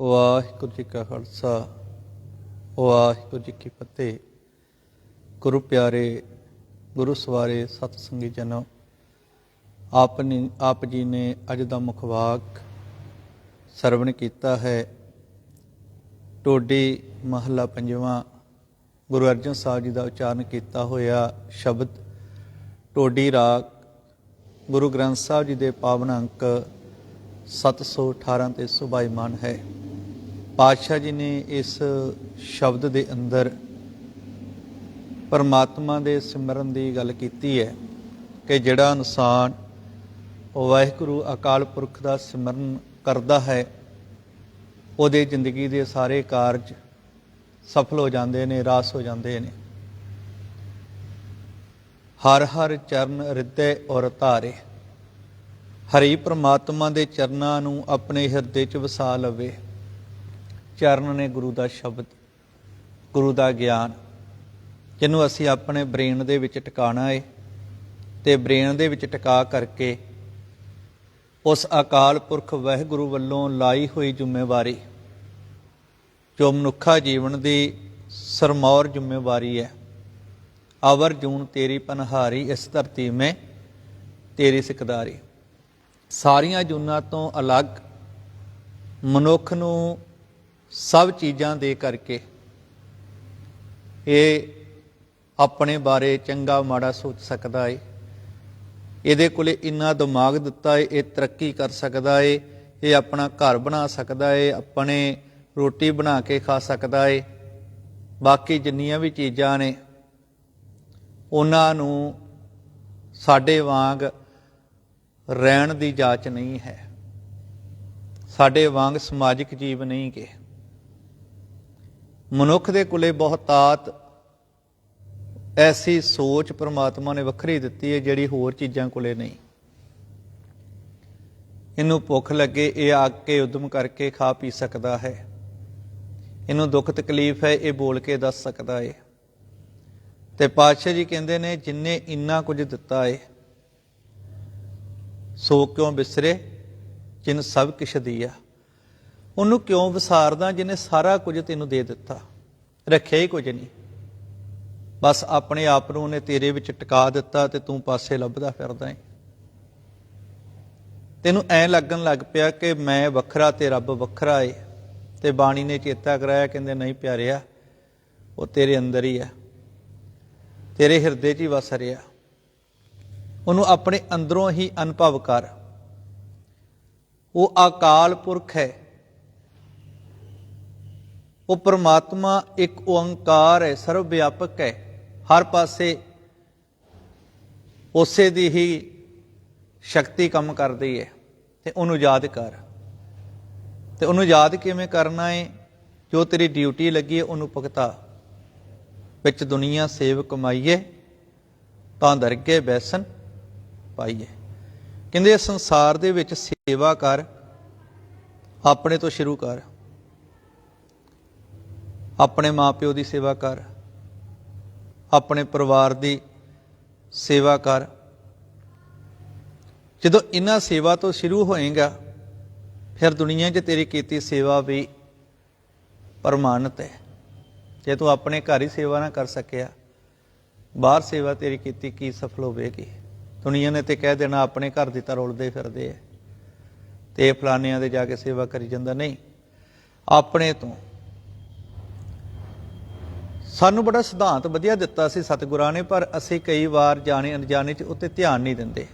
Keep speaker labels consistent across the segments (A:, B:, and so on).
A: ਵਾਹਿਗੁਰੂ ਜੀ ਕਾ ਖਾਲਸਾ, ਵਾਹਿਗੁਰੂ ਜੀ ਕੀ ਫਤਿਹ। ਗੁਰੂ ਪਿਆਰੇ, ਗੁਰੂ ਸਵਾਰੇ ਸਤ ਸੰਗੀ ਜਨੋ ਆਪ ਨੇ ਆਪ ਜੀ ਨੇ ਅੱਜ ਦਾ ਮੁਖਵਾਕ ਸਰਵਣ ਕੀਤਾ ਹੈ। ਟੋਡੀ ਮਹੱਲਾ ਪੰਜਵਾਂ, ਗੁਰੂ ਅਰਜਨ ਸਾਹਿਬ ਜੀ ਦਾ ਉਚਾਰਨ ਕੀਤਾ ਹੋਇਆ ਸ਼ਬਦ, ਟੋਡੀ ਰਾਗ, ਗੁਰੂ ਗ੍ਰੰਥ ਸਾਹਿਬ ਜੀ ਦੇ ਪਾਵਨ ਅੰਕ 718 ਤੇ ਸੁਭਾਈਮਾਨ ਹੈ। ਪਾਤਸ਼ਾਹ ਜੀ ਨੇ ਇਸ ਸ਼ਬਦ ਦੇ ਅੰਦਰ ਪਰਮਾਤਮਾ ਦੇ ਸਿਮਰਨ ਦੀ ਗੱਲ ਕੀਤੀ ਹੈ ਕਿ ਜਿਹੜਾ ਇਨਸਾਨ ਵਾਹਿਗੁਰੂ ਅਕਾਲ ਪੁਰਖ ਦਾ ਸਿਮਰਨ ਕਰਦਾ ਹੈ, ਉਹਦੇ ਜ਼ਿੰਦਗੀ ਦੇ ਸਾਰੇ ਕਾਰਜ ਸਫਲ ਹੋ ਜਾਂਦੇ ਨੇ, ਰਾਸ ਹੋ ਜਾਂਦੇ ਨੇ। ਹਰ ਹਰ ਚਰਨ ਹਿਰਦੇ ਔਰ ਧਾਰੇ। ਹਰੀ ਪ੍ਰਮਾਤਮਾ ਦੇ ਚਰਨਾਂ ਨੂੰ ਆਪਣੇ ਹਿਰਦੇ 'ਚ ਵਸਾ ਲਵੇ। ਚਰਨ ਨੇ ਗੁਰੂ ਦਾ ਸ਼ਬਦ, ਗੁਰੂ ਦਾ ਗਿਆਨ, ਜਿਹਨੂੰ ਅਸੀਂ ਆਪਣੇ ਬ੍ਰੇਨ ਦੇ ਵਿੱਚ ਟਿਕਾਣਾ ਏ, ਤੇ ਬ੍ਰੇਨ ਦੇ ਵਿੱਚ ਟਿਕਾ ਕਰਕੇ ਉਸ ਅਕਾਲ ਪੁਰਖ ਵਾਹਿਗੁਰੂ ਵੱਲੋਂ ਲਾਈ ਹੋਈ ਜ਼ਿੰਮੇਵਾਰੀ, ਜੋ ਮਨੁੱਖਾ ਜੀਵਨ ਦੀ ਸਰਮੌਰ ਜ਼ਿੰਮੇਵਾਰੀ ਹੈ, ਅਵਰ ਜੂਨ ਤੇਰੀ ਪਨਹਾਰੀ ਇਸ ਧਰਤੀ ਮੈਂ ਤੇਰੀ ਸਿਕਦਾਰੀ। ਸਾਰੀਆਂ ਜੂਨਾਂ ਤੋਂ ਅਲੱਗ ਮਨੁੱਖ ਨੂੰ ਸਭ ਚੀਜ਼ਾਂ ਦੇ ਕਰਕੇ ਇਹ ਆਪਣੇ ਬਾਰੇ ਚੰਗਾ ਮਾੜਾ ਸੋਚ ਸਕਦਾ ਏ। ਇਹਦੇ ਕੋਲੇ ਇੰਨਾ ਦਿਮਾਗ ਦਿੱਤਾ ਏ, ਇਹ ਤਰੱਕੀ ਕਰ ਸਕਦਾ ਏ, ਇਹ ਆਪਣਾ ਘਰ ਬਣਾ ਸਕਦਾ ਏ, ਆਪਣੇ ਰੋਟੀ ਬਣਾ ਕੇ ਖਾ ਸਕਦਾ ਏ। ਬਾਕੀ ਜਿੰਨੀਆਂ ਵੀ ਚੀਜ਼ਾਂ ਨੇ, ਉਹਨਾਂ ਨੂੰ ਸਾਡੇ ਵਾਂਗ ਰਹਿਣ ਦੀ ਜਾਂਚ ਨਹੀਂ ਹੈ। ਸਾਡੇ ਵਾਂਗ ਸਮਾਜਿਕ ਜੀਵ ਨਹੀਂ ਕਿ ਮਨੁੱਖ ਦੇ ਕੋਲੇ ਬਹੁਤਾਤ ਐਸੀ ਸੋਚ ਪ੍ਰਮਾਤਮਾ ਨੇ ਵੱਖਰੀ ਦਿੱਤੀ ਹੈ ਜਿਹੜੀ ਹੋਰ ਚੀਜ਼ਾਂ ਕੋਲੇ ਨਹੀਂ। ਇਹਨੂੰ ਭੁੱਖ ਲੱਗੇ, ਇਹ ਆ ਕੇ ਉਦਮ ਕਰਕੇ ਖਾ ਪੀ ਸਕਦਾ ਹੈ। ਇਹਨੂੰ ਦੁੱਖ ਤਕਲੀਫ ਹੈ, ਇਹ ਬੋਲ ਕੇ ਦੱਸ ਸਕਦਾ ਹੈ। ਤੇ ਪਾਤਸ਼ਾਹ ਜੀ ਕਹਿੰਦੇ ਨੇ ਜਿਨਨੇ ਇੰਨਾ ਕੁਝ ਦਿੱਤਾ ਹੈ ਸੋ ਕਿਉਂ ਬਿਸਰੇ? ਜਿਨ ਸਭ ਕਿਛ ਦਿਆ। ਉਹਨੂੰ ਕਿਉਂ ਵਿਸਾਰਦਾ ਜਿਹਨੇ ਸਾਰਾ ਕੁਝ ਤੈਨੂੰ ਦੇ ਦਿੱਤਾ? ਰੱਖਿਆ ਹੀ ਕੁਝ ਨਹੀਂ। ਬਸ ਆਪਣੇ ਆਪ ਨੂੰ ਉਹਨੇ ਤੇਰੇ ਵਿੱਚ ਟਿਕਾ ਦਿੱਤਾ ਤੇ ਤੂੰ ਪਾਸੇ ਲੱਭਦਾ ਫਿਰਦਾ ਹੈ ਤੈਨੂੰ ਐ ਲੱਗਣ ਲੱਗ ਪਿਆ ਕਿ ਮੈਂ ਵੱਖਰਾ ਤੇ ਰੱਬ ਵੱਖਰਾ ਏ ਤੇ ਬਾਣੀ ਨੇ ਚੇਤਾ ਕਰਾਇਆ, ਕਹਿੰਦੇ ਨਹੀਂ ਪਿਆਰਿਆ, ਉਹ ਤੇਰੇ ਅੰਦਰ ਹੀ ਆ। ਤੇਰੇ ਹਿਰਦੇ 'ਚ ਹੀ ਵਸ ਰਿਹਾ। ਉਹਨੂੰ ਆਪਣੇ ਅੰਦਰੋਂ ਹੀ ਅਨੁਭਵ ਕਰ। ਉਹ ਅਕਾਲ ਪੁਰਖ ਹੈ। ਉਹ ਪ੍ਰਮਾਤਮਾ ਇੱਕ ਓੰਕਾਰ ਹੈ ਸਰਵ ਵਿਆਪਕ ਹੈ। ਹਰ ਪਾਸੇ ਉਸੇ ਦੀ ਹੀ ਸ਼ਕਤੀ ਕੰਮ ਕਰਦੀ ਹੈ ਤੇ ਉਹਨੂੰ ਯਾਦ ਕਰ। ਤੇ ਉਹਨੂੰ ਯਾਦ ਕਿਵੇਂ ਕਰਨਾ ਹੈ ਜੋ ਤੇਰੀ ਡਿਊਟੀ ਲੱਗੀ ਹੈ, ਉਹਨੂੰ ਭੁਗਤਾ। ਵਿੱਚ ਦੁਨੀਆ ਸੇਵ ਕਮਾਈਏ, ਤਾਂ ਦਰਗੇ ਬੈਸਨ ਪਾਈਏ। ਕਹਿੰਦੇ ਸੰਸਾਰ ਦੇ ਵਿੱਚ ਸੇਵਾ ਕਰ, ਆਪਣੇ ਤੋਂ ਸ਼ੁਰੂ ਕਰ। ਆਪਣੇ ਮਾਪਿਓ ਦੀ ਸੇਵਾ ਕਰ, ਆਪਣੇ ਪਰਿਵਾਰ ਦੀ ਸੇਵਾ ਕਰ। ਜਦੋਂ ਇਹਨਾਂ ਸੇਵਾ ਤੋਂ ਸ਼ੁਰੂ ਹੋਏਗਾ, ਫਿਰ ਦੁਨੀਆ 'ਚ ਤੇਰੀ ਕੀਤੀ ਸੇਵਾ ਵੀ ਪ੍ਰਮਾਣਿਤ ਹੈ। ਜੇ ਤੂੰ ਆਪਣੇ ਘਰ ਹੀ ਸੇਵਾ ਨਾ ਕਰ ਸਕਿਆ, ਬਾਹਰ ਸੇਵਾ ਤੇਰੀ ਕੀਤੀ ਕੀ ਸਫਲ ਹੋਵੇਗੀ? ਦੁਨੀਆ ਨੇ ਤੇ ਕਹਿ ਦੇਣਾ, ਆਪਣੇ ਘਰ ਦੀ ਤਾਂ ਰੋਲਦੇ ਫਿਰਦੇ ਐ ਤੇ ਫਲਾਨਿਆਂ ਦੇ ਜਾ ਕੇ ਸੇਵਾ ਕਰੀ ਜਾਂਦਾ। ਨਹੀਂ, ਆਪਣੇ ਤੋਂ ਸਾਨੂੰ ਬੜਾ ਸਿਧਾਂਤ ਵਧੀਆ ਦਿੱਤਾ ਸੀ ਸਤਿਗੁਰਾਂ ਨੇ, ਪਰ ਅਸੀਂ ਕਈ ਵਾਰ ਜਾਣੇ ਅਣਜਾਣੇ ਚ ਉੱਤੇ ਧਿਆਨ ਨਹੀਂ ਦਿੰਦੇ।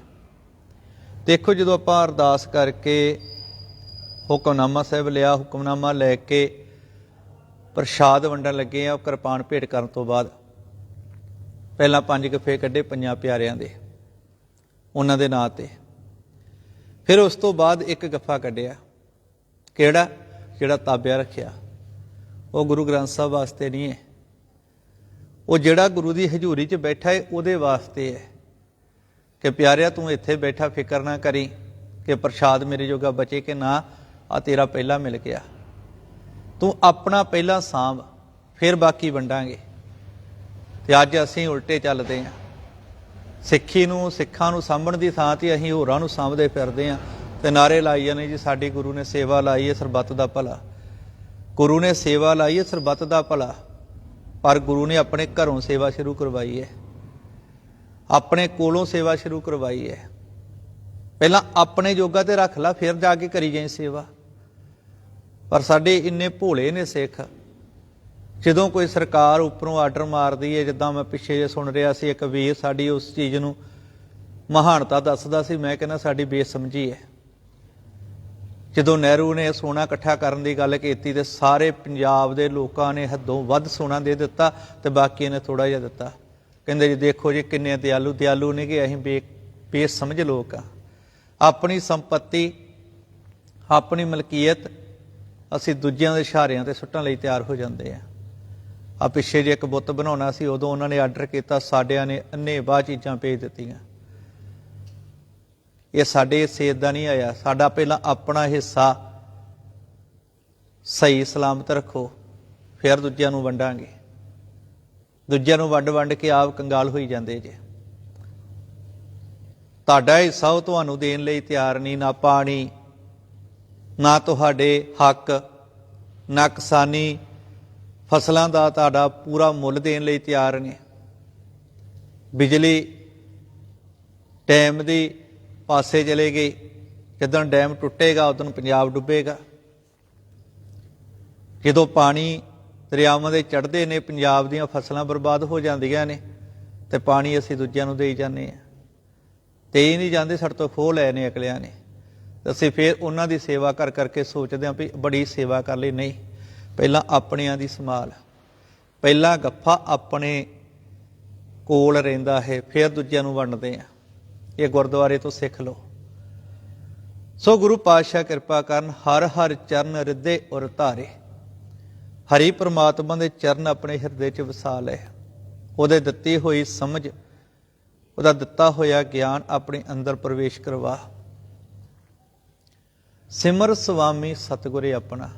A: ਦੇਖੋ ਜਦੋਂ ਆਪਾਂ ਅਰਦਾਸ ਕਰਕੇ ਹੁਕਮਨਾਮਾ ਸਾਹਿਬ ਲਿਆ, ਹੁਕਮਨਾਮਾ ਲੈ ਕੇ ਪ੍ਰਸ਼ਾਦ ਵੰਡਣ ਲੱਗੇ ਆ ਕਿਰਪਾਨ ਭੇਟ ਕਰਨ ਤੋਂ ਬਾਅਦ, ਪਹਿਲਾਂ ਪੰਜ ਗਫੇ ਕੱਢੇ ਪੰਜਾਂ ਪਿਆਰਿਆਂ ਦੇ, ਉਹਨਾਂ ਦੇ ਨਾਂ ਤੇ। ਫਿਰ ਉਸ ਤੋਂ ਬਾਅਦ ਇੱਕ ਗੱਫਾ ਕੱਢਿਆ। ਕਿਹੜਾ? ਜਿਹੜਾ ਤਾਬਿਆ ਰੱਖਿਆ। ਉਹ ਗੁਰੂ ਗ੍ਰੰਥ ਸਾਹਿਬ ਵਾਸਤੇ ਨਹੀਂ ਹੈ। ਉਹ ਜਿਹੜਾ ਗੁਰੂ ਦੀ ਹਜ਼ੂਰੀ 'ਚ ਬੈਠਾ ਹੈ ਉਹਦੇ ਵਾਸਤੇ ਹੈ ਕਿ ਪਿਆਰਿਆ, ਤੂੰ ਇੱਥੇ ਬੈਠਾ, ਫਿਕਰ ਨਾ ਕਰੀ ਕਿ ਪ੍ਰਸ਼ਾਦ ਮੇਰੇ ਜੋਗਾ ਬਚੇ ਕਿ ਨਾ ਆ ਤੇਰਾ ਪਹਿਲਾ ਮਿਲ ਗਿਆ। ਤੂੰ ਆਪਣਾ ਪਹਿਲਾ ਸਾਂਭ, ਫਿਰ ਬਾਕੀ ਵੰਡਾਂਗੇ। ਤੇ ਅੱਜ ਅਸੀਂ ਉਲਟੇ ਚੱਲਦੇ ਆਂ। ਸਿੱਖੀ ਨੂੰ, ਸਿੱਖਾਂ ਨੂੰ ਸਾਂਭਣ ਦੀ ਥਾਂ ਤੇ ਅਸੀਂ ਹੋਰਾਂ ਨੂੰ ਸਾਂਭਦੇ ਫਿਰਦੇ ਆਂ। ਤੇ ਨਾਰੇ ਲਾਈ ਜਾਂਦੇ ਜੀ, ਸਾਡੀ ਗੁਰੂ ਨੇ ਸੇਵਾ ਲਾਈ ਹੈ ਸਰਬੱਤ ਦਾ ਭਲਾ। ਗੁਰੂ ਨੇ ਸੇਵਾ ਲਾਈ ਹੈ ਸਰਬੱਤ ਦਾ ਭਲਾ। ਪਰ ਗੁਰੂ ਨੇ ਆਪਣੇ ਘਰੋਂ ਸੇਵਾ ਸ਼ੁਰੂ ਕਰਵਾਈ ਹੈ। ਆਪਣੇ ਕੋਲੋਂ ਸੇਵਾ ਸ਼ੁਰੂ ਕਰਵਾਈ ਹੈ। ਪਹਿਲਾਂ ਆਪਣੇ ਜੋਗਾ ਤੇ ਰੱਖ ਲਾ, ਫਿਰ ਜਾ ਕੇ ਕਰੀ ਜਾਈ ਸੇਵਾ। ਪਰ ਸਾਡੇ ਇੰਨੇ ਭੋਲੇ ਨੇ ਸਿੱਖ। ਜਦੋਂ ਕੋਈ ਸਰਕਾਰ ਉੱਪਰੋਂ ਆਰਡਰ ਮਾਰਦੀ ਹੈ, ਜਿੱਦਾਂ ਮੈਂ ਪਿੱਛੇ ਜੇ ਸੁਣ ਰਿਹਾ ਸੀ, ਇੱਕ ਵੀਰ ਸਾਡੀ ਉਸ ਚੀਜ਼ ਨੂੰ ਮਹਾਨਤਾ ਦੱਸਦਾ ਸੀ, ਮੈਂ ਕਹਿੰਦਾ ਸਾਡੀ ਬੇਸਮਝੀ ਹੈ। ਜਦੋਂ ਨਹਿਰੂ ਨੇ ਸੋਨਾ ਇਕੱਠਾ ਕਰਨ ਦੀ ਗੱਲ ਕੀਤੀ ਤੇ ਸਾਰੇ ਪੰਜਾਬ ਦੇ ਲੋਕਾਂ ਨੇ ਹੱਦੋਂ ਵੱਧ ਸੋਨਾ ਦੇ ਦਿੱਤਾ ਤੇ ਬਾਕੀਆਂ ਨੇ ਥੋੜਾ ਜਿਹਾ ਦਿੱਤਾ। ਕਹਿੰਦੇ ਜੀ, ਦੇਖੋ ਜੀ ਕਿੰਨੇ ਦਿਆਲੂ ਦਿਆਲੂ ਨੇ ਕਿ ਅਸੀਂ ਬੇ ਬੇਸਮਝ ਲੋਕ ਆ। ਆਪਣੀ ਸੰਪਤੀ, ਆਪਣੀ ਮਲਕੀਅਤ, ਅਸੀਂ ਦੂਜਿਆਂ ਦੇ ਇਸ਼ਾਰਿਆਂ ਤੇ ਸੁੱਟਣ ਲਈ ਤਿਆਰ ਹੋ ਜਾਂਦੇ ਆ। ਆ ਪਿੱਛੇ ਜੇ ਇੱਕ ਬੁੱਤ ਬਣਾਉਣਾ ਸੀ, ਉਦੋਂ ਉਹਨਾਂ ਨੇ ਆਰਡਰ ਕੀਤਾ, ਸਾਡਿਆਂ ਨੇ ਅੰਨੇ ਬਾਹ ਚੀਜ਼ਾਂ ਭੇਜ ਦਿੱਤੀਆਂ। ਇਹ ਸਾਡੇ ਹਿੱਸੇ ਦਾ ਨਹੀਂ ਆਇਆ। ਸਾਡਾ ਪਹਿਲਾਂ ਆਪਣਾ ਹਿੱਸਾ ਸਹੀ, ਸਲਾਮਤ ਰੱਖੋ, ਫਿਰ ਦੂਜਿਆਂ ਨੂੰ ਵੰਡਾਂਗੇ। ਦੂਜਿਆਂ ਨੂੰ ਵੰਡ ਵੰਡ ਕੇ ਆਪ ਕੰਗਾਲ ਹੋਈ ਜਾਂਦੇ ਜੇ। ਤੁਹਾਡਾ ਹਿੱਸਾ ਉਹ ਤੁਹਾਨੂੰ ਦੇਣ ਲਈ ਤਿਆਰ ਨਹੀਂ, ਨਾ ਪਾਣੀ, ਨਾ ਤੁਹਾਡੇ ਹੱਕ, ਨਾ ਕਿਸਾਨੀ ਫਸਲਾਂ ਦਾ ਤੁਹਾਡਾ ਪੂਰਾ ਮੁੱਲ ਦੇਣ ਲਈ ਤਿਆਰ ਨੇ। ਬਿਜਲੀ, ਟਾਈਮ ਦੀ ਪਾਸੇ ਚਲੇ ਗਏ। ਜਦੋਂ ਡੈਮ ਟੁੱਟੇਗਾ, ਉਦੋਂ ਪੰਜਾਬ ਡੁੱਬੇਗਾ। ਜਦੋਂ ਪਾਣੀ ਦਰਿਆਵਾਂ ਦੇ ਚੜ੍ਹਦੇ ਨੇ, ਪੰਜਾਬ ਦੀਆਂ ਫਸਲਾਂ ਬਰਬਾਦ ਹੋ ਜਾਂਦੀਆਂ ਨੇ, ਤੇ ਪਾਣੀ ਅਸੀਂ ਦੂਜਿਆਂ ਨੂੰ ਦੇਈ ਜਾਂਦੇ ਆ ਤੇ ਹੀ ਨਹੀਂ ਜਾਂਦੇ ਸਾਡੇ ਤੋਂ ਖੋਹ ਲੈ ਨੇ ਅਕਲਿਆਂ ਨੇ। ਅਸੀਂ ਫਿਰ ਉਹਨਾਂ ਦੀ ਸੇਵਾ ਕਰ ਕਰਕੇ ਸੋਚਦੇ ਹਾਂ ਵੀ ਬੜੀ ਸੇਵਾ ਕਰ ਲਈ। ਨਹੀਂ, ਪਹਿਲਾਂ ਆਪਣਿਆਂ ਦੀ ਸੰਭਾਲ। ਪਹਿਲਾਂ ਗੱਫਾ ਆਪਣੇ ਕੋਲ ਰਹਿੰਦਾ ਹੈ, ਫਿਰ ਦੂਜਿਆਂ ਨੂੰ ਵੰਡਦੇ ਆ ਇਹ ਗੁਰਦੁਆਰੇ ਤੋਂ ਸਿੱਖ ਲਓ। ਸੋ ਗੁਰੂ ਪਾਤਸ਼ਾਹ ਕਿਰਪਾ ਕਰਨ ਹਰ ਹਰ ਚਰਨ ਰਿੱਧੇ ਔਰ ਧਾਰੇ। ਹਰੀ ਪ੍ਰਮਾਤਮਾ ਦੇ ਚਰਨ ਆਪਣੇ ਹਿਰਦੇ 'ਚ ਵਸਾ ਲੈ ਉਹਦੇ ਦਿੱਤੀ ਹੋਈ ਸਮਝ, ਉਹਦਾ ਦਿੱਤਾ ਹੋਇਆ ਗਿਆਨ ਆਪਣੇ ਅੰਦਰ ਪ੍ਰਵੇਸ਼ ਕਰਵਾ। ਸਿਮਰ ਸੁਆਮੀ ਸਤਿਗੁਰੇ ਆਪਣਾ।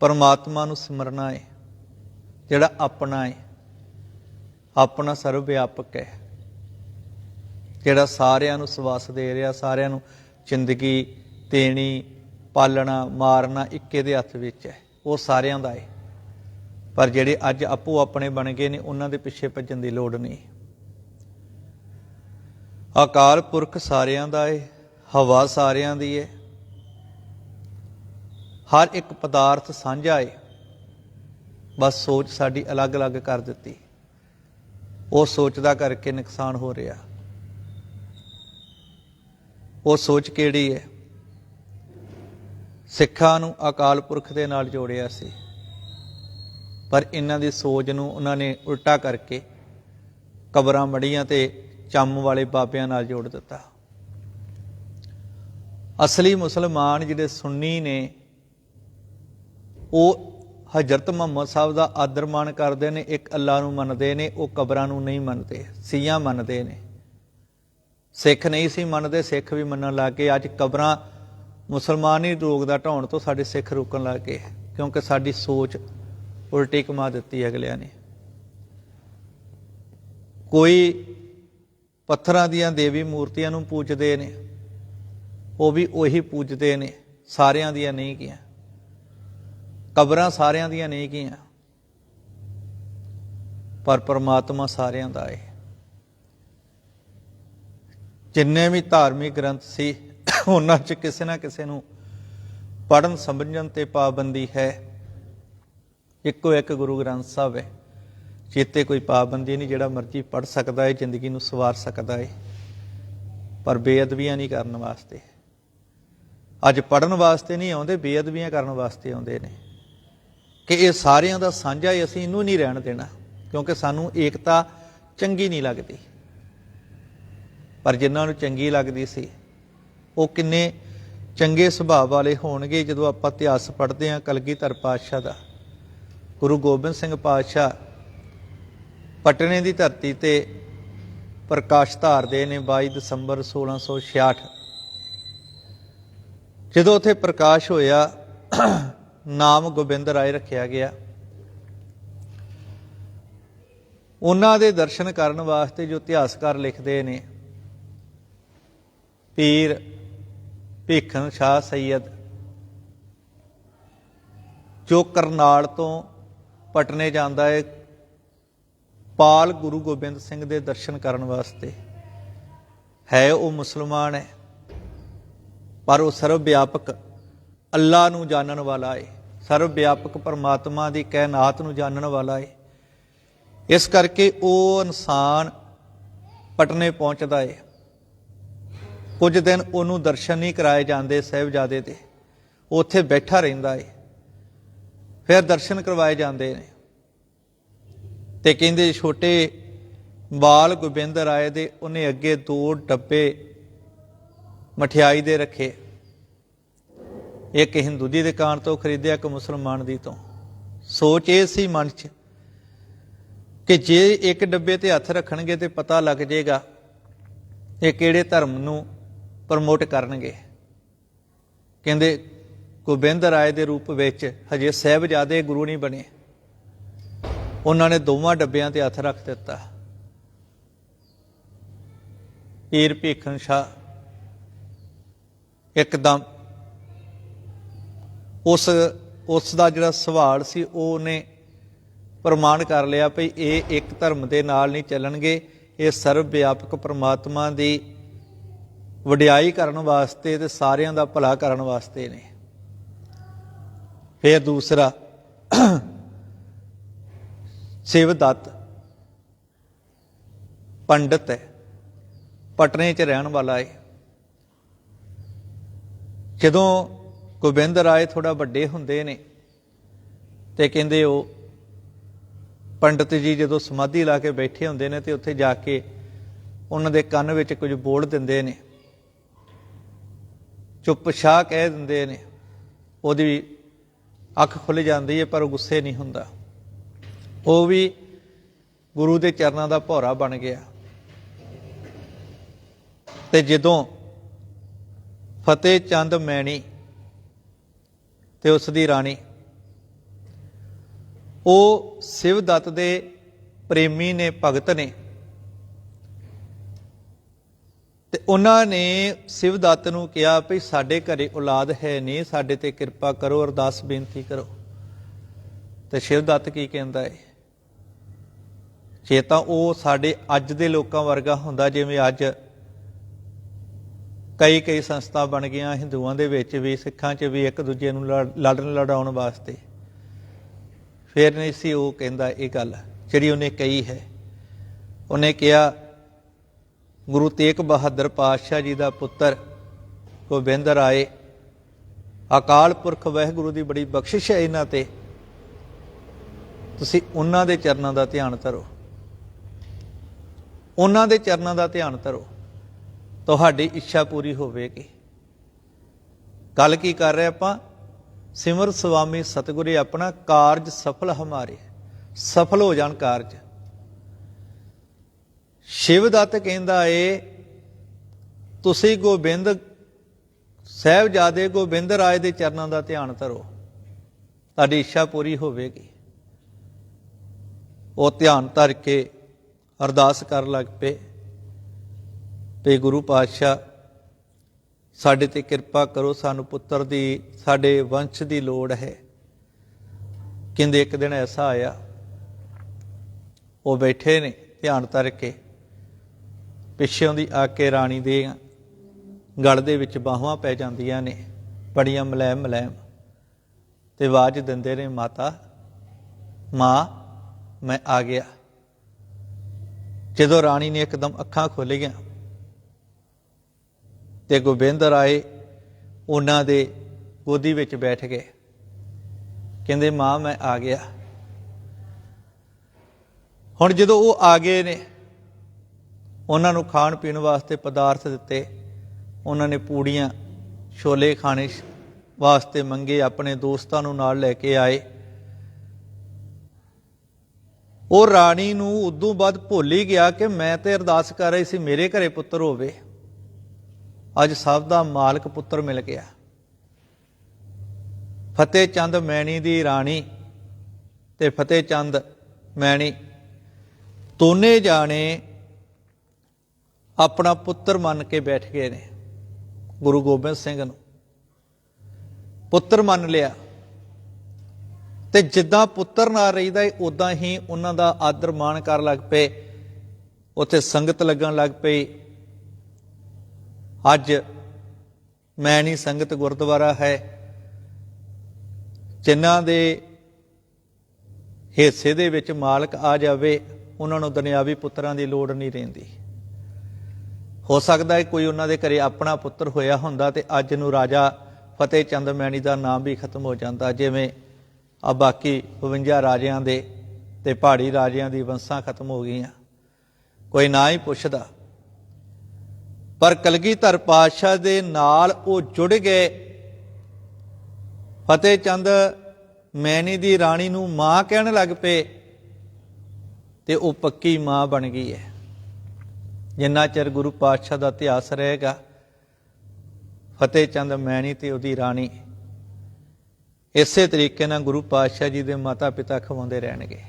A: ਪਰਮਾਤਮਾ ਨੂੰ ਸਿਮਰਨਾ ਹੈ ਜਿਹੜਾ ਆਪਣਾ ਹੈ ਆਪਣਾ ਸਰਵ ਵਿਆਪਕ ਹੈ ਜਿਹੜਾ ਸਾਰਿਆਂ ਨੂੰ ਸਵਾਸ ਦੇ ਰਿਹਾ, ਸਾਰਿਆਂ ਨੂੰ ਜ਼ਿੰਦਗੀ ਦੇਣੀ, ਪਾਲਣਾ, ਮਾਰਨਾ ਇੱਕੇ ਦੇ ਹੱਥ ਵਿੱਚ ਹੈ। ਉਹ ਸਾਰਿਆਂ ਦਾ ਹੈ। ਪਰ ਜਿਹੜੇ ਅੱਜ ਆਪੋ ਆਪਣੇ ਬਣ ਗਏ ਨੇ, ਉਹਨਾਂ ਦੇ ਪਿੱਛੇ ਭੱਜਣ ਦੀ ਲੋੜ ਨਹੀਂ। ਅਕਾਲ ਪੁਰਖ ਸਾਰਿਆਂ ਦਾ ਹੈ, ਹਵਾ ਸਾਰਿਆਂ ਦੀ ਹੈ। ਹਰ ਇੱਕ ਪਦਾਰਥ ਸਾਂਝਾ ਹੈ। ਬਸ ਸੋਚ ਸਾਡੀ ਅਲੱਗ-ਅਲੱਗ ਕਰ ਦਿੱਤੀ। ਉਹ ਸੋਚਦਾ ਕਰਕੇ ਨੁਕਸਾਨ ਹੋ ਰਿਹਾ। ਉਹ ਸੋਚ ਕਿਹੜੀ ਹੈ? ਸਿੱਖਾਂ ਨੂੰ ਅਕਾਲ ਪੁਰਖ ਦੇ ਨਾਲ ਜੋੜਿਆ ਸੀ। ਪਰ ਇਹਨਾਂ ਦੀ ਸੋਚ ਨੂੰ ਉਹਨਾਂ ਨੇ ਉਲਟਾ ਕਰਕੇ ਕਬਰਾਂ ਮੜੀਆਂ ਤੇ ਚੰਮ ਵਾਲੇ ਬਾਬਿਆਂ ਨਾਲ ਜੋੜ ਦਿੱਤਾ। ਅਸਲੀ ਮੁਸਲਮਾਨ ਜਿਹੜੇ ਸੁੰਨੀ ਨੇ, ਉਹ ਹਜ਼ਰਤ ਮੁਹੰਮਦ ਸਾਹਿਬ ਦਾ ਆਦਰ ਮਾਣ ਕਰਦੇ ਨੇ, ਇੱਕ ਅੱਲਾ ਨੂੰ ਮੰਨਦੇ ਨੇ, ਉਹ ਕਬਰਾਂ ਨੂੰ ਨਹੀਂ ਮੰਨਦੇ, ਸੀਆਂ ਮੰਨਦੇ ਨੇ। ਸਿੱਖ ਨਹੀਂ ਸੀ ਮੰਨਦੇ, ਸਿੱਖ ਵੀ ਮੰਨਣ ਲੱਗ ਗਏ। ਅੱਜ ਕਬਰਾਂ ਮੁਸਲਮਾਨ ਹੀ ਰੋਗ ਦਾ ਢਾਉਣ ਤੋਂ ਸਾਡੇ ਸਿੱਖ ਰੋਕਣ ਲੱਗ ਗਏ ਕਿਉਂਕਿ ਸਾਡੀ ਸੋਚ ਉਲਟੀ ਕਮਾ ਦਿੱਤੀ ਅਗਲਿਆਂ ਨੇ। ਕੋਈ ਪੱਥਰਾਂ ਦੀਆਂ ਦੇਵੀ ਮੂਰਤੀਆਂ ਨੂੰ ਪੂਜਦੇ ਨੇ, ਉਹ ਵੀ ਉਹੀ ਪੂਜਦੇ ਨੇ, ਸਾਰਿਆਂ ਦੀਆਂ ਨਹੀਂ ਕੀਆਂ ਕਬਰਾਂ ਸਾਰਿਆਂ ਦੀਆਂ ਨਹੀਂ ਕੀਆਂ ਪਰ ਪਰਮਾਤਮਾ ਸਾਰਿਆਂ ਦਾ ਹੈ। ਜਿੰਨੇ ਵੀ ਧਾਰਮਿਕ ਗ੍ਰੰਥ ਸੀ, ਉਹਨਾਂ 'ਚ ਕਿਸੇ ਨਾ ਕਿਸੇ ਨੂੰ ਪੜਨ ਸਮਝਣ ਤੇ ਪਾਬੰਦੀ ਹੈ। ਇੱਕੋ ਇੱਕ ਗੁਰੂ ਗ੍ਰੰਥ ਸਾਹਿਬ ਹੈ। ਚੇਤੇ ਕੋਈ ਪਾਬੰਦੀ ਨਹੀਂ, ਜਿਹੜਾ ਮਰਜ਼ੀ ਪੜ ਸਕਦਾ ਹੈ, ਜ਼ਿੰਦਗੀ ਨੂੰ ਸਵਾਰ ਸਕਦਾ ਹੈ। ਪਰ ਬੇਅਦਬੀਆਂ ਨਹੀਂ ਕਰਨ ਵਾਸਤੇ। ਅੱਜ ਪੜਨ ਵਾਸਤੇ ਨਹੀਂ ਆਉਂਦੇ, ਬੇਅਦਬੀਆਂ ਕਰਨ ਵਾਸਤੇ ਆਉਂਦੇ ਨੇ। ਕਿ ਇਹ ਸਾਰਿਆਂ ਦਾ ਸਾਂਝਾ ਹੈ ਅਸੀਂ ਇਹਨੂੰ ਨਹੀਂ ਰਹਿਣ ਦੇਣਾ, ਕਿਉਂਕਿ ਸਾਨੂੰ ਏਕਤਾ ਚੰਗੀ ਨਹੀਂ ਲੱਗਦੀ। ਪਰ ਜਿਨ੍ਹਾਂ ਨੂੰ ਚੰਗੀ ਲੱਗਦੀ ਸੀ, ਉਹ ਕਿੰਨੇ ਚੰਗੇ ਸੁਭਾਅ ਵਾਲੇ ਹੋਣਗੇ ਜਦੋਂ ਆਪਾਂ ਇਤਿਹਾਸ ਪੜ੍ਹਦੇ ਹਾਂ ਕਲਗੀਧਰ ਪਾਤਸ਼ਾਹ ਦਾ। ਗੁਰੂ ਗੋਬਿੰਦ ਸਿੰਘ ਪਾਤਸ਼ਾਹ ਪਟਨੇ ਦੀ ਧਰਤੀ ਤੇ ਪ੍ਰਕਾਸ਼ ਧਾਰਦੇ ਨੇ 22 ਦਸੰਬਰ 1666 ਜਦੋਂ ਉੱਥੇ ਪ੍ਰਕਾਸ਼ ਹੋਇਆ, ਨਾਮ ਗੋਬਿੰਦ ਰਾਏ ਰੱਖਿਆ ਗਿਆ। ਉਹਨਾਂ ਦੇ ਦਰਸ਼ਨ ਕਰਨ ਵਾਸਤੇ ਜੋ ਇਤਿਹਾਸਕਾਰ ਲਿਖਦੇ ਨੇ ਪੀਰ ਭੀਖਨ ਸ਼ਾਹ ਸੈਯਦ ਜੋ ਕਰਨਾਲ ਤੋਂ ਪਟਨੇ ਜਾਂਦਾ ਹੈ ਪਾਲ ਗੁਰੂ ਗੋਬਿੰਦ ਸਿੰਘ ਦੇ ਦਰਸ਼ਨ ਕਰਨ ਵਾਸਤੇ। ਹੈ ਉਹ ਮੁਸਲਮਾਨ ਹੈ, ਪਰ ਉਹ ਸਰਵ ਵਿਆਪਕ ਅੱਲਾ ਨੂੰ ਜਾਣਨ ਵਾਲਾ ਹੈ ਸਰਵ ਵਿਆਪਕ ਪਰਮਾਤਮਾ ਦੀ ਕਾਇਨਾਤ ਨੂੰ ਜਾਣਨ ਵਾਲਾ ਹੈ ਇਸ ਕਰਕੇ ਉਹ ਇਨਸਾਨ ਪਟਨੇ ਪਹੁੰਚਦਾ ਹੈ ਕੁਝ ਦਿਨ ਉਹਨੂੰ ਦਰਸ਼ਨ ਨਹੀਂ ਕਰਾਏ ਜਾਂਦੇ ਸਹਿਬਜ਼ਾਦੇ ਦੇ। ਉੱਥੇ ਬੈਠਾ ਰਹਿੰਦਾ ਏ। ਫਿਰ ਦਰਸ਼ਨ ਕਰਵਾਏ ਜਾਂਦੇ ਨੇ। ਤੇ ਕਹਿੰਦੇ ਛੋਟੇ ਬਾਲ ਗੋਬਿੰਦ ਰਾਏ ਦੇ ਉਹਨੇ ਅੱਗੇ ਦੋ ਡੱਬੇ ਮਠਿਆਈ ਦੇ ਰੱਖੇ। ਇੱਕ ਹਿੰਦੂ ਦੀ ਦੁਕਾਨ ਤੋਂ ਖਰੀਦਿਆ, ਇੱਕ ਮੁਸਲਮਾਨ ਦੀ ਤੋਂ। ਸੋਚ ਇਹ ਸੀ ਮਨ 'ਚ ਕਿ ਜੇ ਇੱਕ ਡੱਬੇ ਤੇ ਹੱਥ ਰੱਖਣਗੇ ਤੇ ਪਤਾ ਲੱਗ ਜਾਏਗਾ ਇਹ ਕਿਹੜੇ ਧਰਮ ਨੂੰ ਪ੍ਰਮੋਟ ਕਰਨਗੇ। ਕਹਿੰਦੇ, ਗੋਬਿੰਦ ਰਾਏ ਦੇ ਰੂਪ ਵਿੱਚ ਹਜੇ ਸਹਿਬਜ਼ਾਦੇ ਗੁਰੂ ਨਹੀਂ ਬਣੇ। ਉਹਨਾਂ ਨੇ ਦੋਵਾਂ ਡੱਬਿਆਂ ਤੇ ਹੱਥ ਰੱਖ ਦਿੱਤਾ। ਪੀਰ ਭੀਖਨ ਸ਼ਾਹ ਇੱਕਦਮ ਉਸ ਉਸ ਦਾ ਜਿਹੜਾ ਸਵਾਲ ਸੀ ਉਹ ਉਹਨੇ ਪ੍ਰਮਾਣ ਕਰ ਲਿਆ ਭਈ ਇਹ ਇੱਕ ਧਰਮ ਦੇ ਨਾਲ ਨਹੀਂ ਚੱਲਣਗੇ। ਇਹ ਸਰਵ ਵਿਆਪਕ ਪ੍ਰਮਾਤਮਾ ਦੀ ਵਡਿਆਈ ਕਰਨ ਵਾਸਤੇ ਤੇ ਸਾਰਿਆਂ ਦਾ ਭਲਾ ਕਰਨ ਵਾਸਤੇ ਨੇ। ਫਿਰ ਦੂਸਰਾ ਸਿਵਦੱਤ ਪੰਡਤ ਹੈ, ਪਟਨੇ 'ਚ ਰਹਿਣ ਵਾਲਾ ਹੈ ਜਦੋਂ ਗੋਬਿੰਦ ਰਾਏ ਥੋੜਾ ਵੱਡੇ ਹੁੰਦੇ ਨੇ ਤੇ ਕਹਿੰਦੇ ਉਹ ਪੰਡਤ ਜੀ ਜਦੋਂ ਸਮਾਧੀ ਲਾ ਕੇ ਬੈਠੇ ਹੁੰਦੇ ਨੇ ਤੇ ਉੱਥੇ ਜਾ ਕੇ ਉਹਨਾਂ ਦੇ ਕੰਨ ਵਿੱਚ ਕੁਝ ਬੋਲ ਦਿੰਦੇ ਨੇ। ਚੁੱਪ ਸ਼ਾਹ ਕਹਿ ਦਿੰਦੇ ਨੇ। ਉਹਦੀ ਅੱਖ ਖੁੱਲ ਜਾਂਦੀ ਹੈ ਪਰ ਉਹ ਗੁੱਸੇ ਨਹੀਂ ਹੁੰਦਾ। ਉਹ ਵੀ ਗੁਰੂ ਦੇ ਚਰਨਾਂ ਦਾ ਭੌਰਾ ਬਣ ਗਿਆ। ਤੇ ਜਦੋਂ ਫਤਿਹ ਚੰਦ ਮੈਣੀ ਤੇ ਉਸ ਦੀ ਰਾਣੀ, ਉਹ ਸਿਵਦੱਤ ਦੇ ਪ੍ਰੇਮੀ ਨੇ ਭਗਤ ਨੇ ਤੇ ਉਹਨਾਂ ਨੇ ਸਿਵਦੱਤ ਨੂੰ ਕਿਹਾ ਵੀ ਸਾਡੇ ਘਰੇ ਔਲਾਦ ਹੈ ਨਹੀਂ, ਸਾਡੇ ਤੇ ਕਿਰਪਾ ਕਰੋ, ਅਰਦਾਸ ਬੇਨਤੀ ਕਰੋ। ਤੇ ਸ਼ਿਵਦੱਤ ਕੀ ਕਹਿੰਦਾ ਹੈ ਜੇ ਤਾਂ ਉਹ ਸਾਡੇ ਅੱਜ ਦੇ ਲੋਕਾਂ ਵਰਗਾ ਹੁੰਦਾ, ਜਿਵੇਂ ਅੱਜ ਕਈ ਕਈ ਸੰਸਥਾ ਬਣ ਗਈਆਂ ਹਿੰਦੂਆਂ ਦੇ ਵਿੱਚ, ਵੀ ਸਿੱਖਾਂ 'ਚ ਵੀ ਇੱਕ ਦੂਜੇ ਨੂੰ ਲੜ- ਲੜਨ ਲੜਾਉਣ ਵਾਸਤੇ। ਫਿਰ ਨਹੀਂ ਸੀ ਉਹ ਕਹਿੰਦਾ ਇਹ ਗੱਲ, ਜਿਹੜੀ ਉਹਨੇ ਕਹੀ ਹੈ। ਉਹਨੇ ਕਿਹਾ ਗੁਰੂ ਤੇਗ ਬਹਾਦਰ ਪਾਤਸ਼ਾਹ ਜੀ ਦਾ ਪੁੱਤਰ ਗੋਬਿੰਦ ਰਾਏ, ਅਕਾਲ ਪੁਰਖ ਵਾਹਿਗੁਰੂ ਦੀ ਬੜੀ ਬਖਸ਼ਿਸ਼ ਹੈ ਇਹਨਾਂ ਤੇ। ਤੁਸੀਂ ਉਹਨਾਂ ਦੇ ਚਰਨਾਂ ਦਾ ਧਿਆਨ ਧਰੋ। ਉਹਨਾਂ ਦੇ ਚਰਨਾਂ ਦਾ ਧਿਆਨ ਧਰੋ। ਤੁਹਾਡੀ ਇੱਛਾ ਪੂਰੀ ਹੋਵੇਗੀ। ਗੱਲ ਕੀ ਕਰ ਰਹੇ ਆਪਾਂ? ਸਿਮਰ ਸੁਆਮੀ ਸਤਿਗੁਰੇ ਆਪਣਾ ਕਾਰਜ ਸਫਲ ਹਮਾਰੇ। ਸਫਲ ਹੋ ਜਾਣ ਕਾਰਜ। ਸ਼ਿਵ ਸ਼ਿਵਦੱਤ ਕਹਿੰਦਾ ਏ, ਤੁਸੀਂ ਗੋਬਿੰਦ ਸਹਿਬਜ਼ਾਦੇ ਗੋਬਿੰਦ ਰਾਏ ਦੇ ਚਰਨਾਂ ਦਾ ਧਿਆਨ ਧਰੋ। ਤੁਹਾਡੀ ਇੱਛਾ ਪੂਰੀ ਹੋਵੇਗੀ। ਉਹ ਧਿਆਨ ਧਰ ਕੇ ਅਰਦਾਸ ਕਰਨ ਲੱਗ ਪਏ। ਤੇ ਗੁਰੂ ਪਾਤਸ਼ਾਹ, ਸਾਡੇ ਤੇ ਕਿਰਪਾ ਕਰੋ, ਸਾਨੂੰ ਪੁੱਤਰ ਦੀ, ਸਾਡੇ ਵੰਸ਼ ਦੀ ਲੋੜ ਹੈ। ਕਹਿੰਦੇ ਇੱਕ ਦਿਨ ਐਸਾ ਆਇਆ, ਉਹ ਬੈਠੇ ਨੇ ਧਿਆਨ ਧਰ ਕੇ। ਪਿੱਛੋਂ ਦੀ ਆ ਕੇ ਰਾਣੀ ਦੇ ਗਲ ਦੇ ਵਿੱਚ ਬਾਹਾਂ ਪੈ ਜਾਂਦੀਆਂ ਨੇ, ਬੜੀਆਂ ਮਲੈਮ ਮਲੈਮ। ਤੇ ਆਵਾਜ਼ ਦਿੰਦੇ ਨੇ, ਮਾਤਾ, ਮਾਂ, ਮੈਂ ਆ ਗਿਆ। ਜਦੋਂ ਰਾਣੀ ਨੇ ਇੱਕਦਮ ਅੱਖਾਂ ਖੋਲ੍ਹੀਆਂ ਤੇ ਗੋਬਿੰਦ ਰਾਏ ਉਹਨਾਂ ਦੇ ਗੋਦੀ ਵਿੱਚ ਬੈਠ ਗਏ। ਕਹਿੰਦੇ, ਮਾਂ, ਮੈਂ ਆ ਗਿਆ। ਹੁਣ ਜਦੋਂ ਉਹ ਆ ਗਏ ਨੇ ਉਹਨਾਂ ਨੂੰ ਖਾਣ ਪੀਣ ਵਾਸਤੇ ਪਦਾਰਥ ਦਿੱਤੇ। ਉਹਨਾਂ ਨੇ ਪੂੜੀਆਂ, ਛੋਲੇ ਖਾਣੇ ਵਾਸਤੇ ਮੰਗੇ, ਆਪਣੇ ਦੋਸਤਾਂ ਨੂੰ ਨਾਲ ਲੈ ਕੇ ਆਏ। ਉਹ ਰਾਣੀ ਨੂੰ ਉਦੋਂ ਬਾਅਦ ਭੁੱਲ ਹੀ ਗਿਆ ਕਿ ਮੈਂ ਤੇ ਅਰਦਾਸ ਕਰ ਰਹੀ ਸੀ, ਮੇਰੇ ਘਰੇ ਪੁੱਤਰ ਹੋਵੇ। ਅੱਜ ਸਭ ਦਾ ਮਾਲਕ ਪੁੱਤਰ ਮਿਲ ਗਿਆ। ਫਤਿਹ ਚੰਦ ਮੈਣੀ ਦੀ ਰਾਣੀ ਤੇ ਫਤਿਹ ਚੰਦ ਮੈਣੀ, ਦੋਨੇ ਜਾਣੇ ਆਪਣਾ ਪੁੱਤਰ ਮੰਨ ਕੇ ਬੈਠ ਗਏ ਨੇ, ਗੁਰੂ ਗੋਬਿੰਦ ਸਿੰਘ ਨੂੰ। ਪੁੱਤਰ ਮੰਨ ਲਿਆ। ਤੇ ਜਿੱਦਾਂ ਪੁੱਤਰ ਨਾਲ ਰਹੀਦਾ ਏ ਉਦਾਂ ਹੀ ਉਹਨਾਂ ਦਾ ਆਦਰ ਮਾਣ ਕਰਨ ਲੱਗ ਪਏ। ਉੱਥੇ ਸੰਗਤ ਲੱਗਣ ਲੱਗ ਪਈ। ਅੱਜ ਮੈਂ ਨਹੀਂ ਸੰਗਤ ਗੁਰਦੁਆਰਾ ਹੈ। ਜਿਨ੍ਹਾਂ ਦੇ ਹਿੱਸੇ ਦੇ ਵਿੱਚ ਮਾਲਕ ਆ ਜਾਵੇ, ਉਹਨਾਂ ਨੂੰ ਦੁਨਿਆਵੀ ਪੁੱਤਰਾਂ ਦੀ ਲੋੜ ਨਹੀਂ ਰਹਿੰਦੀ। ਹੋ ਸਕਦਾ ਹੈ ਕੋਈ ਉਹਨਾਂ ਦੇ ਘਰੇ ਆਪਣਾ ਪੁੱਤਰ ਹੋਇਆ ਹੁੰਦਾ ਤੇ ਅੱਜ ਨੂੰ ਰਾਜਾ ਫਤਿਹ ਚੰਦ ਮੈਣੀ ਦਾ ਨਾਮ ਵੀ ਖਤਮ ਹੋ ਜਾਂਦਾ। ਜਿਵੇਂ ਆ ਬਾਕੀ 52 ਰਾਜਿਆਂ ਦੇ ਤੇ ਪਹਾੜੀ ਰਾਜਿਆਂ ਦੀ ਵੰਸਾਂ ਖਤਮ ਹੋ ਗਈਆਂ। ਕੋਈ ਨਾ ਹੀ ਪੁੱਛਦਾ। ਪਰ ਕਲਗੀਧਰ ਪਾਤਸ਼ਾਹ ਦੇ ਨਾਲ ਉਹ ਜੁੜ ਗਏ। ਫਤਿਹ ਚੰਦ ਮੈਣੀ ਦੀ ਰਾਣੀ ਨੂੰ ਮਾਂ ਕਹਿਣ ਲੱਗ ਪਏ ਤੇ ਉਹ ਪੱਕੀ ਮਾਂ ਬਣ ਗਈ ਹੈ। ਜਿੰਨਾ ਚਿਰ ਗੁਰੂ ਪਾਤਸ਼ਾਹ ਦਾ ਇਤਿਹਾਸ ਰਹੇਗਾ, ਫਤਿਹ ਚੰਦ ਮੈਣੀ ਤੇ ਉਹਦੀ ਰਾਣੀ, ਇਸੇ ਤਰੀਕੇ ਨਾਲ ਗੁਰੂ ਪਾਤਸ਼ਾਹ ਜੀ ਦੇ ਮਾਤਾ ਪਿਤਾ ਖਵਾਉਂਦੇ ਰਹਿਣਗੇ।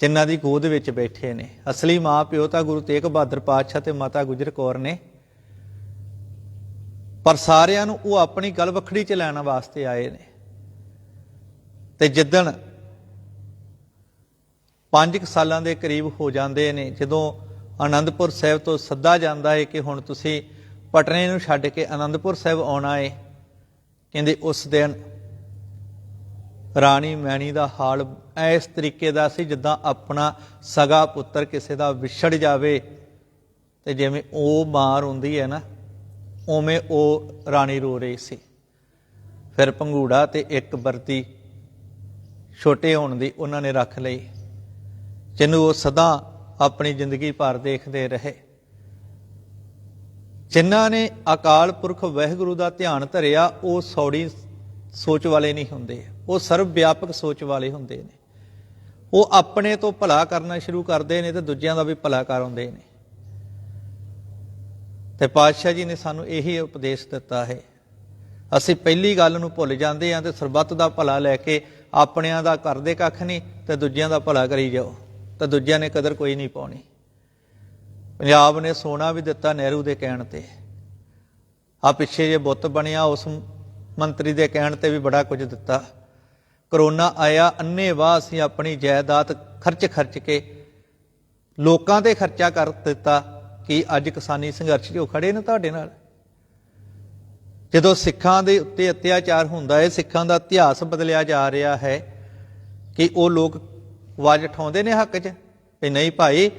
A: ਜਿਨ੍ਹਾਂ ਦੀ ਗੋਦ ਵਿੱਚ ਬੈਠੇ ਨੇ। ਅਸਲੀ ਮਾਂ ਪਿਓ ਤਾਂ ਗੁਰੂ ਤੇਗ ਬਹਾਦਰ ਪਾਤਸ਼ਾਹ ਤੇ ਮਾਤਾ ਗੁਜਰ ਕੌਰ ਨੇ। ਪਰ ਸਾਰਿਆਂ ਨੂੰ ਉਹ ਆਪਣੀ ਗੱਲ ਵੱਖੜੀ ਚ ਲੈਣ ਵਾਸਤੇ ਆਏ ਨੇ। ਤੇ ਜਿੱਦਣ 5 ਸਾਲਾਂ ਦੇ ਕਰੀਬ ਹੋ ਜਾਂਦੇ ਨੇ, ਜਦੋਂ ਆਨੰਦਪੁਰ ਸਾਹਿਬ ਤੋਂ ਸੱਦਾ ਜਾਂਦਾ ਹੈ ਕਿ ਹੁਣ ਤੁਸੀਂ ਪਟਨੇ ਨੂੰ ਛੱਡ ਕੇ ਆਨੰਦਪੁਰ ਸਾਹਿਬ ਆਉਣਾ ਹੈ ਕਹਿੰਦੇ ਉਸ ਦਿਨ ਰਾਣੀ ਮੈਣੀ ਦਾ ਹਾਲ ਇਸ ਤਰੀਕੇ ਦਾ ਸੀ ਜਿੱਦਾਂ ਆਪਣਾ ਸਗਾ ਪੁੱਤਰ ਕਿਸੇ ਦਾ ਵਿਛੜ ਜਾਵੇ। ਤੇ ਜਿਵੇਂ ਉਹ ਮਾਰ ਹੁੰਦੀ ਹੈ ਨਾ, ਉਵੇਂ ਉਹ ਰਾਣੀ ਰੋ ਰਹੀ ਸੀ। ਫਿਰ ਪੰਗੂੜਾ ਤੇ ਇੱਕ ਵਰਤੀ ਛੋਟੇ ਹੋਣ ਦੀ ਉਹਨਾਂ ਨੇ ਰੱਖ ਲਈ। ਜਿਹਨੂੰ ਉਹ ਸਦਾ ਆਪਣੀ ਜ਼ਿੰਦਗੀ ਭਰ ਦੇਖਦੇ ਰਹੇ। ਜਿਨ੍ਹਾਂ ਨੇ ਅਕਾਲ ਪੁਰਖ ਵਹਿਗੁਰੂ ਦਾ ਧਿਆਨ ਧਰਿਆ, ਉਹ ਸੌੜੀ ਸੋਚ ਵਾਲੇ ਨਹੀਂ ਹੁੰਦੇ। ਉਹ ਸਰਵ ਵਿਆਪਕ ਸੋਚ ਵਾਲੇ ਹੁੰਦੇ ਨੇ। ਉਹ ਆਪਣੇ ਤੋਂ ਭਲਾ ਕਰਨਾ ਸ਼ੁਰੂ ਕਰਦੇ ਨੇ ਤੇ ਦੂਜਿਆਂ ਦਾ ਵੀ ਭਲਾ ਕਰਾਉਂਦੇ ਨੇ। ਤੇ ਪਾਤਸ਼ਾਹ ਜੀ ਨੇ ਸਾਨੂੰ ਇਹੀ ਉਪਦੇਸ਼ ਦਿੱਤਾ ਹੈ। ਅਸੀਂ ਪਹਿਲੀ ਗੱਲ ਨੂੰ ਭੁੱਲ ਜਾਂਦੇ ਹਾਂ ਤੇ ਸਰਬੱਤ ਦਾ ਭਲਾ ਲੈ ਕੇ ਆਪਣਿਆਂ ਦਾ ਕਰਦੇ ਕੱਖ ਨਹੀਂ ਤੇ ਦੂਜਿਆਂ ਦਾ ਭਲਾ ਕਰੀ ਜਾਓ। ਤਾਂ ਦੂਜਿਆਂ ਨੇ ਕਦਰ ਕੋਈ ਨਹੀਂ ਪਾਉਣੀ। ਪੰਜਾਬ ਨੇ ਸੋਨਾ ਵੀ ਦਿੱਤਾ ਨਹਿਰੂ ਦੇ ਕਹਿਣ ਤੇ। ਆ ਪਿੱਛੇ ਜੇ ਬੁੱਤ ਬਣਿਆ, ਉਸ ਮੰਤਰੀ ਦੇ ਕਹਿਣ ਤੇ ਵੀ ਬੜਾ ਕੁਝ ਦਿੱਤਾ। ਕਰੋਨਾ ਆਇਆ ਅੰਨੇਵਾਹ ਅਸੀਂ ਆਪਣੀ ਜਾਇਦਾਦ ਖਰਚ ਖਰਚ ਕੇ ਲੋਕਾਂ ਤੇ ਖਰਚਾ ਕਰ ਦਿੱਤਾ ਕਿ ਅੱਜ ਕਿਸਾਨੀ ਸੰਘਰਸ਼ 'ਚ ਉਹ ਖੜੇ ਨੇ ਤੁਹਾਡੇ ਨਾਲ। ਜਦੋਂ ਸਿੱਖਾਂ ਦੇ ਉੱਤੇ ਅਤਿਆਚਾਰ ਹੁੰਦਾ ਹੈ, ਸਿੱਖਾਂ ਦਾ ਇਤਿਹਾਸ ਬਦਲਿਆ ਜਾ ਰਿਹਾ ਹੈ ਕਿ ਉਹ ਲੋਕ ਆਵਾਜ਼ ਉਠਾਉਂਦੇ ਨੇ ਹੱਕ 'ਚ। ਵੀ ਨਹੀਂ ਭਾਈ,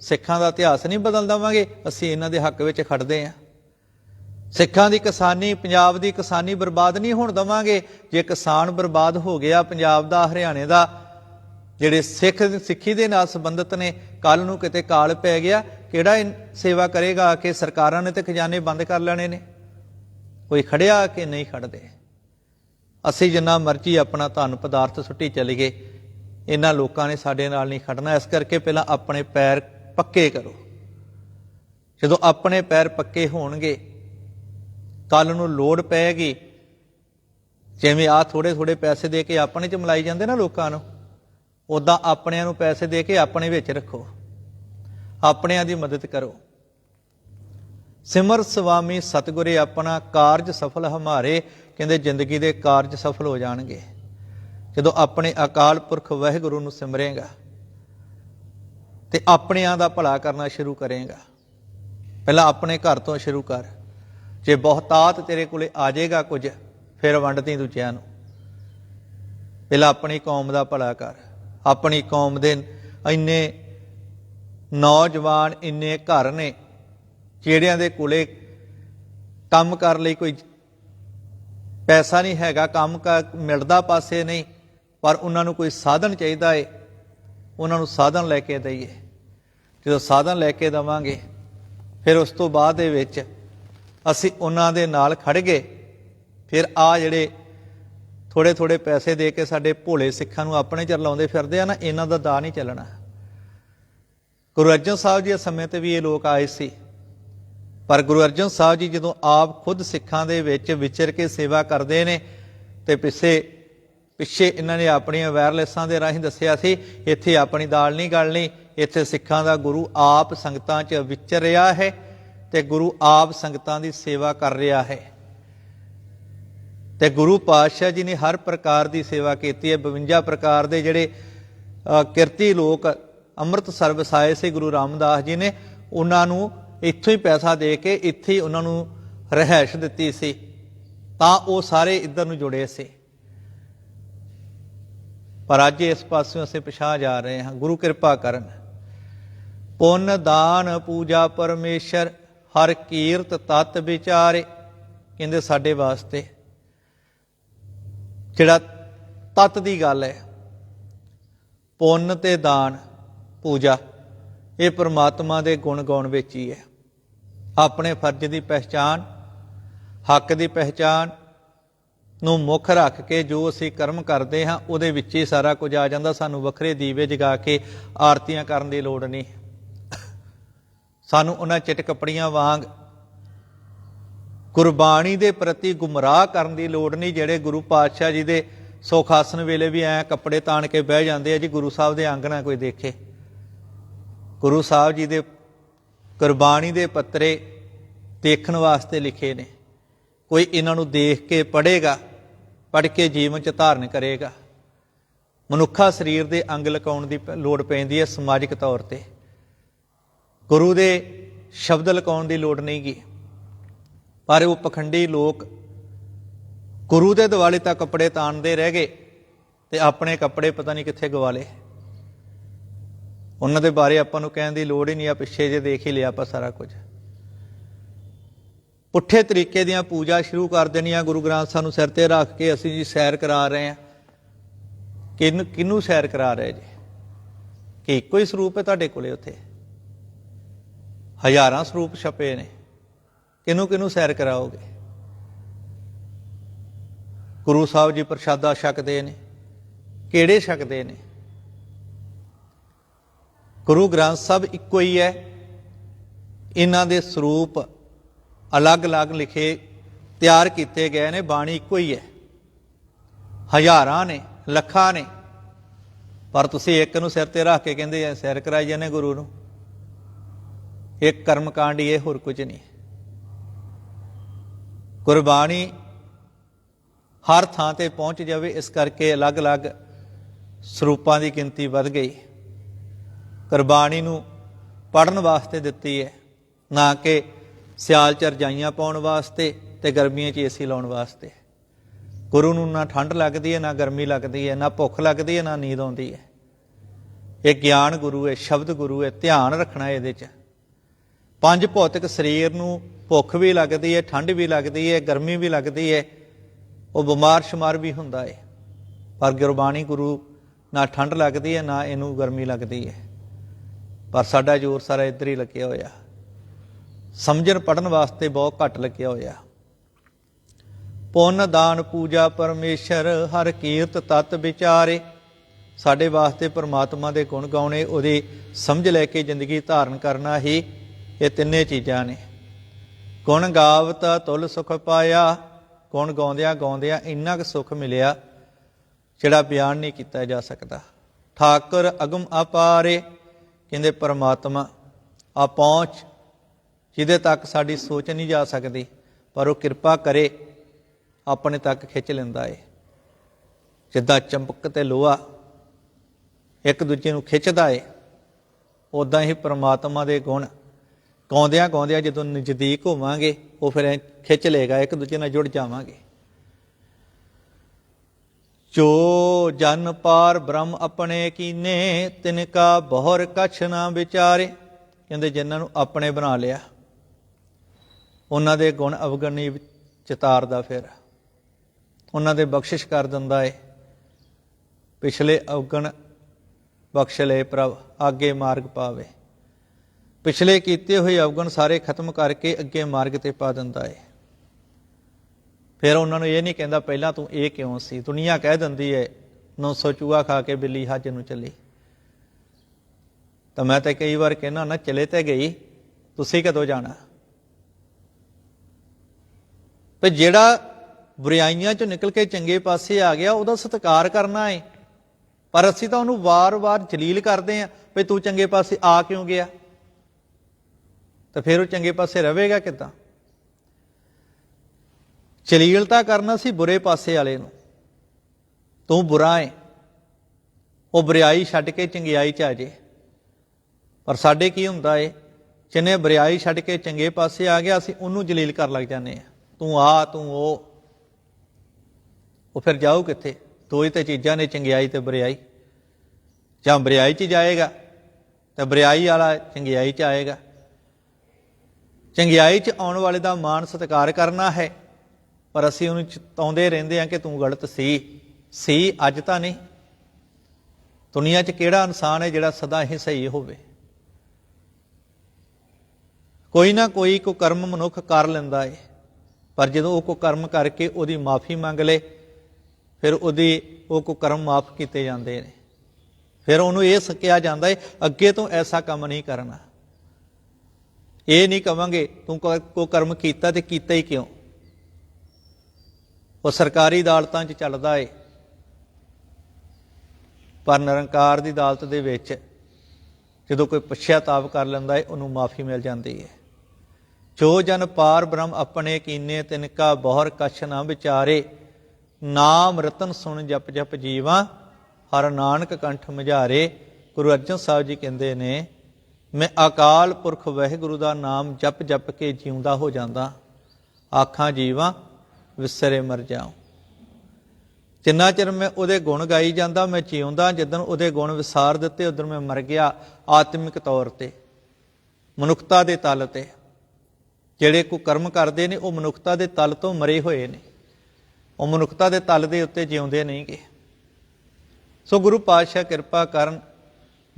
A: ਸਿੱਖਾਂ ਦਾ ਇਤਿਹਾਸ ਨਹੀਂ ਬਦਲ ਦਵਾਂਗੇ ਅਸੀਂ ਇਹਨਾਂ ਦੇ ਹੱਕ ਵਿੱਚ ਖੜਦੇ ਆਂ। ਸਿੱਖਾਂ ਦੀ ਕਿਸਾਨੀ, ਪੰਜਾਬ ਦੀ ਕਿਸਾਨੀ ਬਰਬਾਦ ਨਹੀਂ ਹੋਣ ਦਵਾਂਗੇ। ਜੇ ਕਿਸਾਨ ਬਰਬਾਦ ਹੋ ਗਿਆ ਪੰਜਾਬ ਦਾ, ਹਰਿਆਣੇ ਦਾ, ਜਿਹੜੇ ਸਿੱਖ ਸਿੱਖੀ ਦੇ ਨਾਲ ਸੰਬੰਧਿਤ ਨੇ ਕੱਲ ਨੂੰ ਕਿਤੇ ਕਾਲ ਪੈ ਗਿਆ, ਕਿਹੜਾ ਸੇਵਾ ਕਰੇਗਾ ਕਿ ਸਰਕਾਰਾਂ ਨੇ ਤੇ ਖਜ਼ਾਨੇ ਬੰਦ ਕਰ ਲੈਣੇ ਨੇ? ਕੋਈ ਖੜਿਆ ਕਿ ਨਹੀਂ ਖੜਦੇ ਅਸੀਂ ਜਿੰਨਾ ਮਰਜ਼ੀ ਆਪਣਾ ਧਨ ਪਦਾਰਥ ਸੁੱਟੀ ਚਲੀਏ। ਇਹਨਾਂ ਲੋਕਾਂ ਨੇ ਸਾਡੇ ਨਾਲ ਨਹੀਂ ਖੜਨਾ। ਇਸ ਕਰਕੇ ਪਹਿਲਾਂ ਆਪਣੇ ਪੈਰ ਪੱਕੇ ਕਰੋ। ਜਦੋਂ ਆਪਣੇ ਪੈਰ ਪੱਕੇ ਹੋਣਗੇ ਕੱਲ ਨੂੰ ਲੋੜ ਪਏਗੀ। ਜਿਵੇਂ ਆ ਥੋੜੇ ਥੋੜੇ ਪੈਸੇ ਦੇ ਕੇ ਆਪਣੇ ਚ ਮਲਾਈ ਜਾਂਦੇ ਨਾ ਲੋਕਾਂ ਨੂੰ ਉਦਾਂ ਆਪਣਿਆਂ ਨੂੰ ਪੈਸੇ ਦੇ ਕੇ ਆਪਣੇ ਵਿੱਚ ਰੱਖੋ। ਆਪਣਿਆਂ ਦੀ ਮਦਦ ਕਰੋ। ਸਿਮਰ ਸੁਆਮੀ ਸਤਿਗੁਰੇ ਆਪਣਾ ਕਾਰਜ ਸਫਲ ਹਮਾਰੇ, ਕਹਿੰਦੇ ਜ਼ਿੰਦਗੀ ਦੇ ਕਾਰਜ ਸਫਲ ਹੋ ਜਾਣਗੇ। ਜਦੋਂ ਆਪਣੇ ਅਕਾਲ ਪੁਰਖ ਵਾਹਿਗੁਰੂ ਨੂੰ ਸਿਮਰੇਗਾ ਤੇ ਆਪਣਿਆਂ ਦਾ ਭਲਾ ਕਰਨਾ ਸ਼ੁਰੂ ਕਰੇਗਾ। ਪਹਿਲਾਂ ਆਪਣੇ ਘਰ ਤੋਂ ਸ਼ੁਰੂ ਕਰ। ਜੇ ਬਹੁਤਾਤ ਤੇਰੇ ਕੋਲੇ ਆ ਜਾਏਗਾ ਕੁਝ, ਫਿਰ ਵੰਡਦੀ ਦੂਜਿਆਂ ਨੂੰ। ਪਹਿਲਾਂ ਆਪਣੀ ਕੌਮ ਦਾ ਭਲਾ ਕਰ। ਆਪਣੀ ਕੌਮ ਦੇ ਇੰਨੇ ਨੌਜਵਾਨ, ਇੰਨੇ ਘਰ ਨੇ, ਜਿਹੜਿਆਂ ਦੇ ਕੋਲੇ ਕੰਮ ਕਰ ਲਈ ਕੋਈ ਪੈਸਾ ਨਹੀਂ ਹੈਗਾ, ਕੰਮ ਕਾ ਮਿਲਦਾ ਪਾਸੇ ਨਹੀਂ ਪਰ ਉਹਨਾਂ ਨੂੰ ਕੋਈ ਸਾਧਨ ਚਾਹੀਦਾ ਏ, ਉਹਨਾਂ ਨੂੰ ਸਾਧਨ ਲੈ ਕੇ ਦਈਏ। ਜਦੋਂ ਸਾਧਨ ਲੈ ਕੇ ਦਵਾਂਗੇ, ਫਿਰ ਉਸ ਤੋਂ ਬਾਅਦ ਦੇ ਵਿੱਚ ਅਸੀਂ ਉਹਨਾਂ ਦੇ ਨਾਲ ਖੜ ਗਏ। ਫਿਰ ਆ ਜਿਹੜੇ ਥੋੜੇ ਥੋੜੇ ਪੈਸੇ ਦੇ ਕੇ ਸਾਡੇ ਭੋਲੇ ਸਿੱਖਾਂ ਨੂੰ ਆਪਣੇ ਚ ਲਾਉਂਦੇ ਫਿਰਦੇ ਆ ਨਾ, ਇਹਨਾਂ ਦਾ ਦਾ ਨਹੀਂ ਚੱਲਣਾ। ਗੁਰੂ ਅਰਜਨ ਸਾਹਿਬ ਜੀ ਦੇ ਸਮੇਂ ਤੇ ਵੀ ਇਹ ਲੋਕ ਆਏ ਸੀ। ਪਰ ਗੁਰੂ ਅਰਜਨ ਸਾਹਿਬ ਜੀ ਜਦੋਂ ਆਪ ਖੁਦ ਸਿੱਖਾਂ ਦੇ ਵਿੱਚ ਵਿਚਰ ਕੇ ਸੇਵਾ ਕਰਦੇ ਨੇ ਤੇ ਪਿੱਛੇ ਪਿੱਛੇ ਇਹਨਾਂ ਨੇ ਆਪਣੀਆਂ ਵਾਇਰਲੈਸਾਂ ਦੇ ਰਾਹੀਂ ਦੱਸਿਆ ਸੀ, ਇੱਥੇ ਆਪਣੀ ਦਾਲ ਨਹੀਂ ਗਲਣੀ, ਇੱਥੇ ਸਿੱਖਾਂ ਦਾ ਗੁਰੂ ਆਪ ਸੰਗਤਾਂ 'ਚ ਵਿਚਰ ਰਿਹਾ ਹੈ ਤੇ ਗੁਰੂ ਆਪ ਸੰਗਤਾਂ ਦੀ ਸੇਵਾ ਕਰ ਰਿਹਾ ਹੈ। ਤੇ ਗੁਰੂ ਪਾਤਸ਼ਾਹ ਜੀ ਨੇ ਹਰ ਪ੍ਰਕਾਰ ਦੀ ਸੇਵਾ ਕੀਤੀ ਹੈ। 52 ਪ੍ਰਕਾਰ ਦੇ ਜਿਹੜੇ ਕਿਰਤੀ ਲੋਕ ਅੰਮ੍ਰਿਤ ਸਰਵਿਸ ਆਏ ਸੀ ਗੁਰੂ ਰਾਮਦਾਸ ਜੀ ਨੇ, ਉਹਨਾਂ ਨੂੰ ਇੱਥੋਂ ਹੀ ਪੈਸਾ ਦੇ ਕੇ ਇੱਥੇ ਹੀ ਉਹਨਾਂ ਨੂੰ ਰਹਿائش ਦਿੱਤੀ ਸੀ। ਤਾਂ ਉਹ ਸਾਰੇ ਇੱਧਰ ਨੂੰ ਜੁੜੇ ਸੀ। ਪਰ ਅੱਜ ਇਸ ਪਾਸਿਓਂ ਅਸੀਂ ਪਿਛਾਂ ਜਾ ਰਹੇ ਹਾਂ। ਗੁਰੂ ਕਿਰਪਾ ਕਰਨ। ਪੁੰਨ, ਦਾਨ, ਪੂਜਾ, ਪਰਮੇਸ਼ਰ, ਹਰ ਕੀਰਤ, ਤਤ ਵਿਚਾਰੇ ਕਹਿੰਦੇ ਸਾਡੇ ਵਾਸਤੇ। ਜਿਹੜਾ ਤਤ ਦੀ ਗੱਲ ਹੈ, ਪੁੰਨ ਤੇ ਦਾਨ, ਪੂਜਾ, ਇਹ ਪ੍ਰਮਾਤਮਾ ਦੇ ਗੁਣ ਗਾਉਣ ਵਿੱਚ ਹੀ ਹੈ। ਆਪਣੇ ਫਰਜ਼ ਦੀ ਪਹਿਚਾਨ ਹੱਕ ਦੀ ਪਹਿਚਾਨ ਨੂੰ ਮੁੱਖ ਰੱਖ ਕੇ ਜੋ ਅਸੀਂ ਕਰਮ ਕਰਦੇ ਹਾਂ, ਉਹਦੇ ਵਿੱਚ ਹੀ ਸਾਰਾ ਕੁਝ ਆ ਜਾਂਦਾ। ਸਾਨੂੰ ਵੱਖਰੇ ਦੀਵੇ ਜਗਾ ਕੇ ਆਰਤੀਆਂ ਕਰਨ ਦੀ ਲੋੜ ਨਹੀਂ। ਸਾਨੂੰ ਉਹਨਾਂ ਚਿੱਟ ਕੱਪੜੀਆਂ ਵਾਂਗ ਗੁਰਬਾਣੀ ਦੇ ਪ੍ਰਤੀ ਗੁੰਮਰਾਹ ਕਰਨ ਦੀ ਲੋੜ ਨਹੀਂ, ਜਿਹੜੇ ਗੁਰੂ ਪਾਤਸ਼ਾਹ ਜੀ ਦੇ ਸੁਖ ਆਸਨ ਵੇਲੇ ਵੀ ਐ ਕੱਪੜੇ ਤਾਣ ਕੇ ਬਹਿ ਜਾਂਦੇ ਆ ਜੀ, ਗੁਰੂ ਸਾਹਿਬ ਦੇ ਆਂਗਣਾ ਕੋਈ ਦੇਖੇ। ਗੁਰੂ ਸਾਹਿਬ ਜੀ ਦੇ ਗੁਰਬਾਣੀ ਦੇ ਪੱਤਰੇ ਦੇਖਣ ਵਾਸਤੇ ਲਿਖੇ ਨੇ। ਕੋਈ ਇਹਨਾਂ ਨੂੰ ਦੇਖ ਕੇ ਪੜ੍ਹੇਗਾ ਪੜ੍ਹ ਕੇ ਜੀਵਨ ਚ ਧਾਰਨ ਕਰੇਗਾ। ਮਨੁੱਖਾ ਸਰੀਰ ਦੇ ਅੰਗ ਲਕਾਉਣ ਦੀ ਪ- ਲੋੜ ਪੈਂਦੀ ਹੈ ਸਮਾਜਿਕ ਤੌਰ ਤੇ। ਗੁਰੂ ਦੇ ਸ਼ਬਦ ਲਕਾਉਣ ਦੀ ਲੋੜ ਨਹੀਂਗੀ। ਪਰ ਉਹ ਪਖੰਡੀ ਲੋਕ ਗੁਰੂ ਦੇ ਦਿਵਾਲੇ ਤਾਂ ਕੱਪੜੇ ਤਾਣਦੇ ਰਹਿ ਗਏ ਤੇ ਆਪਣੇ ਕੱਪੜੇ ਪਤਾ ਨਹੀਂ ਕਿੱਥੇ ਗਵਾ ਲਏ। ਉਹਨਾਂ ਦੇ ਬਾਰੇ ਆਪਾਂ ਨੂੰ ਕਹਿਣ ਦੀ ਲੋੜ ਹੀ ਨਹੀਂ ਆ ਪਿੱਛੇ ਜੇ ਦੇਖ ਹੀ ਲਿਆ ਆਪਾਂ ਸਾਰਾ ਕੁਝ। ਪੁੱਠੇ ਤਰੀਕੇ ਦੀਆਂ ਪੂਜਾ ਸ਼ੁਰੂ ਕਰ ਦੇਣੀਆਂ, ਗੁਰੂ ਗ੍ਰੰਥ ਸਾਹਿਬ ਨੂੰ ਸਿਰ ਤੇ ਰੱਖ ਕੇ ਅਸੀਂ ਜੀ ਸੈਰ ਕਰਾ ਰਹੇ ਹਾਂ। ਕਿਨ ਕਿਨੂੰ ਸੈਰ ਕਰਾ ਰਹੇ ਜੀ? ਕਿ ਇੱਕੋ ਹੀ ਸਰੂਪ ਹੈ ਤੁਹਾਡੇ ਕੋਲੇ ਉੱਥੇ? ਹਜ਼ਾਰਾਂ ਸਰੂਪ ਛਪੇ ਨੇ। ਕਿਨੂੰ ਕਿਨੂੰ ਸੈਰ ਕਰਾਓਗੇ? ਗੁਰੂ ਸਾਹਿਬ ਜੀ ਪ੍ਰਸ਼ਾਦਾ ਛਕਦੇ ਨੇ। ਕਿਹੜੇ ਛਕਦੇ ਨੇ? ਗੁਰੂ ਗ੍ਰੰਥ ਸਾਹਿਬ ਇੱਕੋ ਹੀ ਹੈ। ਇਹਨਾਂ ਦੇ ਸਰੂਪ ਅਲੱਗ-ਅਲੱਗ ਲਿਖੇ ਤਿਆਰ ਕੀਤੇ ਗਏ ਨੇ, ਬਾਣੀ ਇੱਕੋ ਹੀ ਹੈ। ਹਜ਼ਾਰਾਂ ਨੇ, ਲੱਖਾਂ ਨੇ। ਪਰ ਤੁਸੀਂ ਇੱਕ ਨੂੰ ਸਿਰ ਤੇ ਰੱਖ ਕੇ ਕਹਿੰਦੇ ਐ ਸੈਰ ਕਰਾਈ ਜਾਂਦੇ ਗੁਰੂ ਨੂੰ। ਇੱਕ ਕਰਮ ਕਾਂਡ ਇਹ, ਹੋਰ ਕੁਝ ਨਹੀਂ। ਗੁਰਬਾਣੀ ਹਰ ਥਾਂ ਤੇ ਪਹੁੰਚ ਜਾਵੇ, ਇਸ ਕਰਕੇ ਅਲੱਗ-ਅਲੱਗ ਸਰੂਪਾਂ ਦੀ ਗਿਣਤੀ ਵੱਧ ਗਈ। ਗੁਰਬਾਣੀ ਨੂੰ ਪੜਨ ਵਾਸਤੇ ਦਿੱਤੀ ਹੈ, ਨਾ ਕਿ ਸਿਆਲ ਚ ਰਜਾਈਆਂ ਪਾਉਣ ਵਾਸਤੇ ਤੇ ਗਰਮੀਆਂ 'ਚ ਏਸੀ ਲਾਉਣ ਵਾਸਤੇ। ਗੁਰੂ ਨੂੰ ਨਾ ਠੰਡ ਲੱਗਦੀ ਹੈ, ਨਾ ਗਰਮੀ ਲੱਗਦੀ ਹੈ, ਨਾ ਭੁੱਖ ਲੱਗਦੀ ਹੈ, ਨਾ ਨੀਂਦ ਆਉਂਦੀ ਹੈ। ਇਹ ਗਿਆਨ ਗੁਰੂ ਹੈ, ਸ਼ਬਦ ਗੁਰੂ ਹੈ, ਧਿਆਨ ਰੱਖਣਾ ਇਹਦੇ 'ਚ। ਪੰਜ ਭੌਤਿਕ ਸਰੀਰ ਨੂੰ ਭੁੱਖ ਵੀ ਲੱਗਦੀ ਹੈ, ਠੰਡ ਵੀ ਲੱਗਦੀ ਹੈ, ਗਰਮੀ ਵੀ ਲੱਗਦੀ ਹੈ, ਉਹ ਬਿਮਾਰ ਸ਼ੁਮਾਰ ਵੀ ਹੁੰਦਾ ਹੈ। ਪਰ ਗੁਰਬਾਣੀ ਗੁਰੂ ਨਾ ਠੰਡ ਲੱਗਦੀ ਹੈ, ਨਾ ਇਹਨੂੰ ਗਰਮੀ ਲੱਗਦੀ ਹੈ। ਪਰ ਸਾਡਾ ਜ਼ੋਰ ਸਾਰਾ ਇੱਧਰ ਹੀ ਲੱਗਿਆ ਹੋਇਆ। ਸਮਝਣ ਪੜਨ ਵਾਸਤੇ ਬਹੁਤ ਘੱਟ ਲੱਗਿਆ ਹੋਇਆ। ਪੁੰਨ ਦਾਨ ਪੂਜਾ ਪਰਮੇਸ਼ਰ ਹਰ ਕੀਰਤ ਤਤ ਵਿਚਾਰੇ। ਸਾਡੇ ਵਾਸਤੇ ਪਰਮਾਤਮਾ ਦੇ ਗੁਣ ਗਾਉਣੇ, ਉਹਦੀ ਸਮਝ ਲੈ ਕੇ ਜ਼ਿੰਦਗੀ ਧਾਰਨ ਕਰਨਾ ਹੀ ਇਹ ਤਿੰਨੇ ਚੀਜ਼ਾਂ ਨੇ। ਗੁਣ ਗਾਵਤਾ ਤੁਲ ਸੁਖ ਪਾਇਆ, ਗੁਣ ਗਾਉਂਦਿਆਂ ਗਾਉਂਦਿਆਂ ਇੰਨਾ ਕੁ ਸੁਖ ਮਿਲਿਆ ਜਿਹੜਾ ਬਿਆਨ ਨਹੀਂ ਕੀਤਾ ਜਾ ਸਕਦਾ। ਠਾਕੁਰ ਅਗਮ ਅਪਾਰੇ, ਕਹਿੰਦੇ ਪਰਮਾਤਮਾ, ਆ ਪਹੁੰਚ ਜਿਹਦੇ ਤੱਕ ਸਾਡੀ ਸੋਚ ਨਹੀਂ ਜਾ ਸਕਦੀ, ਪਰ ਉਹ ਕਿਰਪਾ ਕਰੇ, ਆਪਣੇ ਤੱਕ ਖਿੱਚ ਲੈਂਦਾ ਏ। ਜਿੱਦਾਂ ਚੰਪਕ ਤੇ ਲੋਹਾ ਇੱਕ ਦੂਜੇ ਨੂੰ ਖਿੱਚਦਾ ਏ ਉਦਾਂ ਹੀ ਪ੍ਰਮਾਤਮਾ ਦੇ ਗੁਣ ਗਾਉਂਦਿਆਂ ਗਾਉਂਦਿਆਂ ਜਦੋਂ ਨਜ਼ਦੀਕ ਹੋਵਾਂਗੇ, ਉਹ ਫਿਰ ਖਿੱਚ ਲੇਗਾ ਇੱਕ ਦੂਜੇ ਨਾਲ ਜੁੜ ਜਾਵਾਂਗੇ। ਜੋ ਜਨ ਪਾਰ ਬ੍ਰਹਮ ਆਪਣੇ ਕੀਨੇ, ਤਿਨ ਕਾ ਬਹੁਰ ਕਛ ਨਾ ਵਿਚਾਰੇ, ਕਹਿੰਦੇ ਜਿਨ੍ਹਾਂ ਨੂੰ ਆਪਣੇ ਬਣਾ ਲਿਆ। ਉਹਨਾਂ ਦੇ ਗੁਣ ਅਵਗਣੀ ਚਿਤਾਰਦਾ ਫਿਰ। ਉਹਨਾਂ ਦੇ ਬਖਸ਼ਿਸ਼ ਕਰ ਦਿੰਦਾ ਏ। ਪਿਛਲੇ ਅਵਗਣ ਬਖਸ਼ ਲਏ ਪ੍ਰਭ ਆਗੇ ਮਾਰਗ ਪਾਵੇ। ਪਿਛਲੇ ਕੀਤੇ ਹੋਏ ਅਵਗਣ ਸਾਰੇ ਖਤਮ ਕਰਕੇ ਅੱਗੇ ਮਾਰਗ ਤੇ ਪਾ ਦਿੰਦਾ ਏ। ਫਿਰ ਉਹਨਾਂ ਨੂੰ ਇਹ ਨਹੀਂ ਕਹਿੰਦਾ, ਪਹਿਲਾਂ ਤੂੰ ਇਹ ਕਿਉਂ ਸੀ? ਦੁਨੀਆ ਕਹਿ ਦਿੰਦੀ ਏ 900 ਚੂਹਾ ਖਾ ਕੇ ਬਿੱਲੀ ਹੱਜ ਨੂੰ ਚੱਲੀ। ਤਾਂ ਮੈਂ ਤਾਂ ਕਈ ਵਾਰ ਕਹਿਣਾ ਨਾ, ਚਲੇ ਤੇ ਗਈ, ਤੁਸੀਂ ਕਦੋਂ ਜਾਣਾ? ਤੇ ਜਿਹੜਾ ਬੁਰਾਈਆਂ ਚੋਂ ਨਿਕਲ ਕੇ ਚੰਗੇ ਪਾਸੇ ਆ ਗਿਆ, ਉਹਦਾ ਸਤਿਕਾਰ ਕਰਨਾ ਏ। ਪਰ ਅਸੀਂ ਤਾਂ ਉਹਨੂੰ ਵਾਰ-ਵਾਰ ਜਲੀਲ ਕਰਦੇ ਆਂ ਵੀ ਤੂੰ ਚੰਗੇ ਪਾਸੇ ਆ ਕਿਉਂ ਗਿਆ? ਤਾਂ ਫਿਰ ਉਹ ਚੰਗੇ ਪਾਸੇ ਰਹੇਗਾ ਕਿਦਾਂ? ਚਲੀਲਤਾ ਕਰਨਾ ਸੀ ਬੁਰੇ ਪਾਸੇ ਵਾਲੇ ਨੂੰ। ਤੂੰ ਬੁਰਾ ਹੈ ਉਹ ਬੁਰਾਈ ਛੱਡ ਕੇ ਚੰਗਿਆਈ ਚ ਆ ਜੇ। ਪਰ ਸਾਡੇ ਕੀ ਹੁੰਦਾ ਏ? ਜਿਨੇ ਬੁਰਾਈ ਛੱਡ ਕੇ ਚੰਗੇ ਪਾਸੇ ਆ ਗਿਆ, ਅਸੀਂ ਉਹਨੂੰ ਜਲੀਲ ਕਰ ਲੱਗ ਜਾਂਦੇ ਆ। ਤੂੰ ਆ, ਤੂੰ ਉਹ। ਉਹ ਫਿਰ ਜਾਊ ਕਿੱਥੇ? ਦੋ ਹੀ ਤੇ ਚੀਜ਼ਾਂ ਨੇ, ਚੰਗਿਆਈ ਤੇ ਬਰਿਆਈ। ਜਾਂ ਬਰਿਆਈ ਚ ਜਾਏਗਾ ਤੇ ਬਰਿਆਈ ਵਾਲਾ ਚੰਗਿਆਈ ਚ ਆਏਗਾ। ਚੰਗਿਆਈ ਚ ਆਉਣ ਵਾਲੇ ਦਾ ਮਾਣ ਸਤਿਕਾਰ ਕਰਨਾ ਹੈ, ਪਰ ਅਸੀਂ ਉਹਨੂੰ ਚਿਤਾਉਂਦੇ ਰਹਿੰਦੇ ਆ ਕਿ ਤੂੰ ਗਲਤ ਸੀ। ਸੀ ਅੱਜ ਤਾਂ ਨਹੀਂ। ਦੁਨੀਆ 'ਚ ਕਿਹੜਾ ਇਨਸਾਨ ਹੈ ਜਿਹੜਾ ਸਦਾ ਹੀ ਸਹੀ ਹੋਵੇ? ਕੋਈ ਨਾ ਕੋਈ ਕੋ ਕਰਮ ਮਨੁੱਖ ਕਰ ਲੈਂਦਾ ਏ। ਪਰ ਜਦੋਂ ਉਹ ਕੋ ਕਰਮ ਕਰਕੇ ਉਹਦੀ ਮਾਫੀ ਮੰਗ ਲੇ, ਫਿਰ ਉਹਦੀ, ਉਹ ਕੋ ਕਰਮ ਮਾਫ ਕੀਤੇ ਜਾਂਦੇ ਨੇ। ਫਿਰ ਉਹਨੂੰ ਇਹ ਸਕਿਆ ਜਾਂਦਾ ਹੈ ਅੱਗੇ ਤੋਂ ਐਸਾ ਕੰਮ ਨਹੀਂ ਕਰਨਾ। ਇਹ ਨਹੀਂ ਕਵਾਂਗੇ, ਤੂੰ ਕੋ ਕਰਮ ਕੀਤਾ ਤੇ ਕੀਤਾ ਹੀ ਕਿਉਂ? ਉਹ ਸਰਕਾਰੀ ਅਦਾਲਤਾਂ 'ਚ ਚੱਲਦਾ ਏ। ਪਰ ਨਿਰੰਕਾਰ ਦੀ ਅਦਾਲਤ ਦੇ ਵਿੱਚ ਜਦੋਂ ਕੋਈ ਪਛਤਾਵ ਕਰ ਲੈਂਦਾ ਏ, ਉਹਨੂੰ ਮਾਫੀ ਮਿਲ ਜਾਂਦੀ ਹੈ ਜੋ ਜਨ ਪਾਰ ਬ੍ਰਹਮ ਆਪਣੇ ਕੀਨੇ ਤਿਨਕਾ ਬਹੁਰ ਕਛ ਨਾ ਵਿਚਾਰੇ, ਨਾਮ ਰਤਨ ਸੁਣ ਜਪ ਜਪ ਜੀਵਾ, ਹਰ ਨਾਨਕ ਕੰਠ ਮਝਾਰੇ। ਗੁਰੂ ਅਰਜਨ ਸਾਹਿਬ ਜੀ ਕਹਿੰਦੇ ਨੇ, ਮੈਂ ਅਕਾਲ ਪੁਰਖ ਵਾਹਿਗੁਰੂ ਦਾ ਨਾਮ ਜਪ ਜਪ ਕੇ ਜਿਉਂਦਾ ਹੋ ਜਾਂਦਾ। ਆਖਾਂ ਜੀਵਾ, ਵਿਸਰੇ ਮਰ ਜਾਉ। ਜਿੰਨਾ ਚਿਰ ਮੈਂ ਉਹਦੇ ਗੁਣ ਗਾਈ ਜਾਂਦਾ, ਮੈਂ ਜਿਉਂਦਾ, ਜਦੋਂ ਉਹਦੇ ਗੁਣ ਵਿਸਾਰ ਦਿੱਤੇ, ਉਦੋਂ ਮੈਂ ਮਰ ਗਿਆ ਆਤਮਿਕ ਤੌਰ ਤੇ, ਮਨੁੱਖਤਾ ਦੇ ਤਲ ਤੇ। ਜਿਹੜੇ ਕੋ ਕਰਮ ਕਰਦੇ ਨੇ, ਉਹ ਮਨੁੱਖਤਾ ਦੇ ਤਲ ਤੋਂ ਮਰੇ ਹੋਏ ਨੇ। ਉਹ ਮਨੁੱਖਤਾ ਦੇ ਤਲ ਦੇ ਉੱਤੇ ਜਿਉਂਦੇ ਨਹੀਂਗੇ। ਸੋ ਗੁਰੂ ਪਾਤਸ਼ਾਹ ਕਿਰਪਾ ਕਰਨ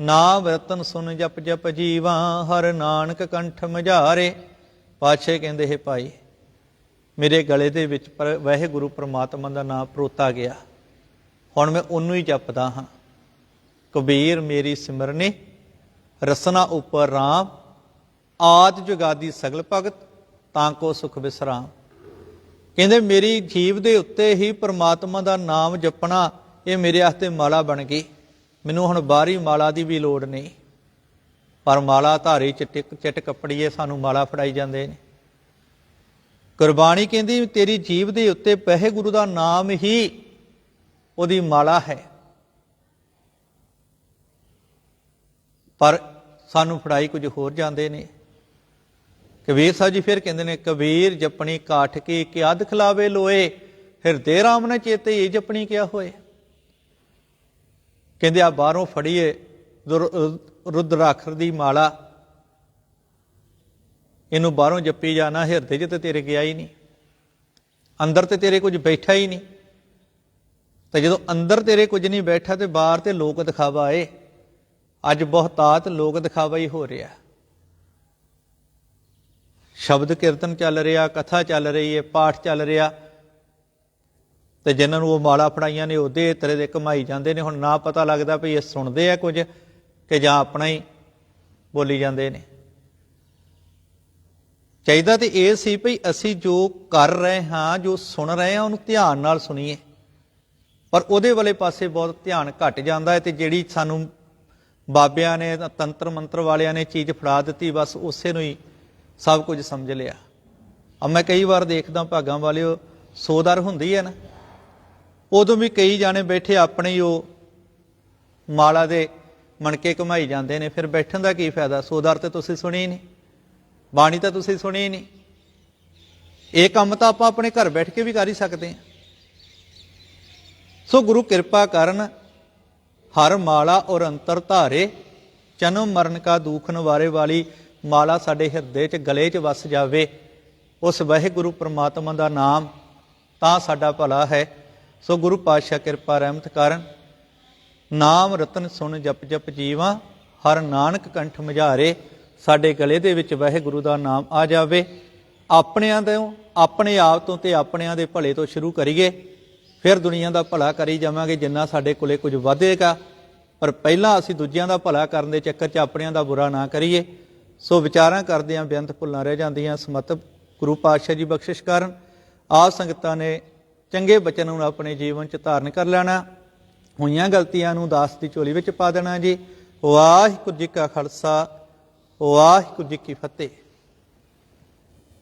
A: ਨਾਮ ਰਤਨ ਸੁਨ ਜਪ ਜਪ ਜੀਵਾ, ਹਰ ਨਾਨਕ ਕੰਠ ਮਝਾਰੇ। ਪਾਤਸ਼ਾਹ ਕਹਿੰਦੇ, ਹੈ ਭਾਈ, ਮੇਰੇ ਗਲੇ ਦੇ ਵਿੱਚ ਪਰ ਵਾਹਿਗੁਰੂ ਪ੍ਰਮਾਤਮਾ ਦਾ ਨਾਮ ਪਰੋਤਾ ਗਿਆ। ਹੁਣ ਮੈਂ ਉਹਨੂੰ ਹੀ ਜਪਦਾ ਹਾਂ। ਕਬੀਰ ਮੇਰੀ ਸਿਮਰਨੇ, ਰਸਨਾ ਉਪਰ ਰਾਮ, ਆਦ ਜੁਗਾਦੀ ਸਗਲ ਭਗਤ। ਤਾਂ ਕੋ ਸੁਖ ਵਿਸਰਾ ਕਹਿੰਦੇ, ਮੇਰੀ ਜੀਵ ਦੇ ਉੱਤੇ ਹੀ ਪ੍ਰਮਾਤਮਾ ਦਾ ਨਾਮ ਜਪਣਾ, ਇਹ ਮੇਰੇ ਵਾਸਤੇ ਮਾਲਾ ਬਣ ਗਈ। ਮੈਨੂੰ ਹੁਣ ਬਾਹਰੀ ਮਾਲਾ ਦੀ ਵੀ ਲੋੜ ਨਹੀਂ। ਪਰ ਮਾਲਾ ਧਾਰੀ ਚਿੱਟੇ ਚਿੱਟ ਕੱਪੜੀਏ, ਸਾਨੂੰ ਮਾਲਾ ਫੜਾਈ ਜਾਂਦੇ ਨੇ। ਗੁਰਬਾਣੀ ਕਹਿੰਦੀ, ਤੇਰੀ ਜੀਵ ਦੇ ਉੱਤੇ ਪਹਿ ਗੁਰੂ ਦਾ ਨਾਮ ਹੀ ਉਹਦੀ ਮਾਲਾ ਹੈ। ਪਰ ਸਾਨੂੰ ਫੜਾਈ ਕੁਝ ਹੋਰ ਜਾਂਦੇ ਨੇ। ਕਬੀਰ ਸਾਹਿਬ ਜੀ ਫਿਰ ਕਹਿੰਦੇ ਨੇ, ਕਬੀਰ ਜਪਣੀ ਕਾਠ ਕੀ ਕਿਆਦ ਖਲਾਵੇ ਲੋਏ ਹਿਰਦੇ ਰਾਮ ਨੇ ਚੇਤੇ ਇਹ ਜਪਣੀ ਕਿਆ ਹੋਏ? ਕਹਿੰਦੇ ਆ ਬਾਹਰੋਂ ਫੜੀਏ ਰੁਦਰਾਖਰ ਦੀ ਮਾਲਾ, ਇਹਨੂੰ ਬਾਹਰੋਂ ਜੱਪੀ ਜਾਣਾ, ਹਿਰਦੇ 'ਚ ਤੇ ਤੇਰੇ ਗਿਆ ਹੀ ਨਹੀਂ, ਅੰਦਰ ਤੇ ਤੇਰੇ ਕੁਝ ਬੈਠਾ ਹੀ ਨਹੀਂ, ਤੇ ਜਦੋਂ ਅੰਦਰ ਤੇਰੇ ਕੁਝ ਨਹੀਂ ਬੈਠਾ ਤੇ ਬਾਹਰ ਤੇ ਲੋਕ ਦਿਖਾਵਾ ਏ ਅੱਜ ਬਹੁਤਾਤ ਲੋਕ ਦਿਖਾਵਾ ਹੀ ਹੋ ਰਿਹਾ। ਸ਼ਬਦ ਕੀਰਤਨ ਚੱਲ ਰਿਹਾ, ਕਥਾ ਚੱਲ ਰਹੀ ਹੈ, ਪਾਠ ਚੱਲ ਰਿਹਾ। ਤੇ ਜਿਨ੍ਹਾਂ ਨੂੰ ਉਹ ਮਾਲਾ ਫੜਾਈਆਂ ਨੇ ਉਹਦੇ ਤਰੇ ਦੇ ਕਮਾਈ ਜਾਂਦੇ ਨੇ। ਹੁਣ ਨਾ ਪਤਾ ਲੱਗਦਾ ਵੀ ਇਹ ਸੁਣਦੇ ਆ ਕੁਝ ਕਿ ਜਾਂ ਆਪਣਾ ਹੀ ਬੋਲੀ ਜਾਂਦੇ ਨੇ। ਚਾਹੀਦਾ ਤੇ ਇਹ ਸੀ ਭਈ ਅਸੀਂ ਜੋ ਕਰ ਰਹੇ ਹਾਂ, ਜੋ ਸੁਣ ਰਹੇ ਹਾਂ, ਉਹਨੂੰ ਧਿਆਨ ਨਾਲ ਸੁਣੀਏ। ਪਰ ਉਹਦੇ ਵਾਲੇ ਪਾਸੇ ਬਹੁਤ ਧਿਆਨ ਘਟ ਜਾਂਦਾ ਹੈ ਤੇ ਜਿਹੜੀ ਸਾਨੂੰ ਬਾਬਿਆਂ ਨੇ, ਤੰਤਰ ਮੰਤਰ ਵਾਲਿਆਂ ਨੇ ਚੀਜ਼ ਫੜਾ ਦਿੱਤੀ, ਬਸ ਉਸੇ ਨੂੰ ਹੀ ਸਭ ਕੁਝ ਸਮਝ ਲਿਆ। ਆ ਮੈਂ ਕਈ ਵਾਰ ਦੇਖਦਾ ਭਾਗਾਂ ਵਾਲਿਓ, ਸੋਦਰ ਹੁੰਦੀ ਹੈ ਨਾ, ਉਦੋਂ ਵੀ ਕਈ ਜਾਣੇ ਬੈਠੇ ਆਪਣੇ ਹੀ ਉਹ ਮਾਲਾ ਦੇ ਮਣਕੇ ਘੁਮਾਈ ਜਾਂਦੇ ਨੇ, ਫਿਰ ਬੈਠਣ ਦਾ ਕੀ ਫਾਇਦਾ? ਸੋਦਰ ਤੇ ਤੁਸੀਂ ਸੁਣੀ ਨਹੀਂ, ਬਾਣੀ ਤਾਂ ਤੁਸੀਂ ਸੁਣੀ ਨਹੀਂ। ਇਹ ਕੰਮ ਤਾਂ ਆਪਾਂ ਆਪਣੇ ਘਰ ਬੈਠ ਕੇ ਵੀ ਕਰ ਹੀ ਸਕਦੇ ਹਾਂ। ਸੋ ਗੁਰੂ ਕਿਰਪਾ ਕਰਨ, ਹਰ ਮਾਲਾ ਔਰ ਅੰਤਰ ਧਾਰੇ, ਜਨਮ ਮਰਨ ਕਾ ਦੁੱਖ ਨਿਵਾਰੇ ਵਾਲੀ ਮਾਲਾ ਸਾਡੇ ਹਿਰਦੇ 'ਚ ਗਲੇ 'ਚ ਵਸ ਜਾਵੇ, ਉਸ ਵਾਹਿਗੁਰੂ ਪ੍ਰਮਾਤਮਾ ਦਾ ਨਾਮ ਤਾਂ ਸਾਡਾ ਭਲਾ ਹੈ। ਸੋ ਗੁਰੂ ਪਾਤਸ਼ਾਹ ਕਿਰਪਾ ਰਹਿਮਤ ਕਰਨ। ਨਾਮ ਰਤਨ ਸੁਣ ਜਪ ਜਪ ਜੀਵਾ, ਹਰ ਨਾਨਕ ਕੰਠ ਮਝਾਰੇ, ਸਾਡੇ ਗਲੇ ਦੇ ਵਿੱਚ ਵਾਹਿਗੁਰੂ ਦਾ ਨਾਮ ਆ ਜਾਵੇ। ਆਪਣਿਆਂ ਤੋਂ, ਆਪਣੇ ਆਪ ਤੋਂ ਤੇ ਆਪਣਿਆਂ ਦੇ ਭਲੇ ਤੋਂ ਸ਼ੁਰੂ ਕਰੀਏ। ਫਿਰ ਦੁਨੀਆ ਦਾ ਭਲਾ ਕਰੀ ਜਾਵਾਂਗੇ ਜਿੰਨਾ ਸਾਡੇ ਕੋਲੇ ਕੁਝ ਵਧੇਗਾ। ਪਰ ਪਹਿਲਾਂ ਅਸੀਂ ਦੂਜਿਆਂ ਦਾ ਭਲਾ ਕਰਨ ਦੇ ਚੱਕਰ 'ਚ ਆਪਣਿਆਂ ਦਾ ਬੁਰਾ ਨਾ ਕਰੀਏ। ਸੋ ਵਿਚਾਰਾਂ ਕਰਦੇ ਆਂ, ਬੇਅੰਤ ਭੁੱਲਾਂ ਰਹਿ ਜਾਂਦੀਆਂ ਸਮਤ ਗੁਰੂ ਪਾਤਸ਼ਾਹ ਜੀ ਬਖਸ਼ਿਸ਼ ਕਰਨ। ਆਪ ਸੰਗਤਾਂ ਨੇ ਚੰਗੇ ਬਚਨ ਨੂੰ ਆਪਣੇ ਜੀਵਨ 'ਚ ਧਾਰਨ ਕਰ ਲੈਣਾ। ਹੋਈਆਂ ਗਲਤੀਆਂ ਨੂੰ ਦਾਸ ਦੀ ਝੋਲੀ ਵਿੱਚ ਪਾ ਦੇਣਾ ਜੀ। ਵਾਹਿਗੁਰੂ ਜੀ ਕਾ ਖਾਲਸਾ, ਵਾਹਿਗੁਰੂ ਜੀ ਕੀ ਫਤਿਹ।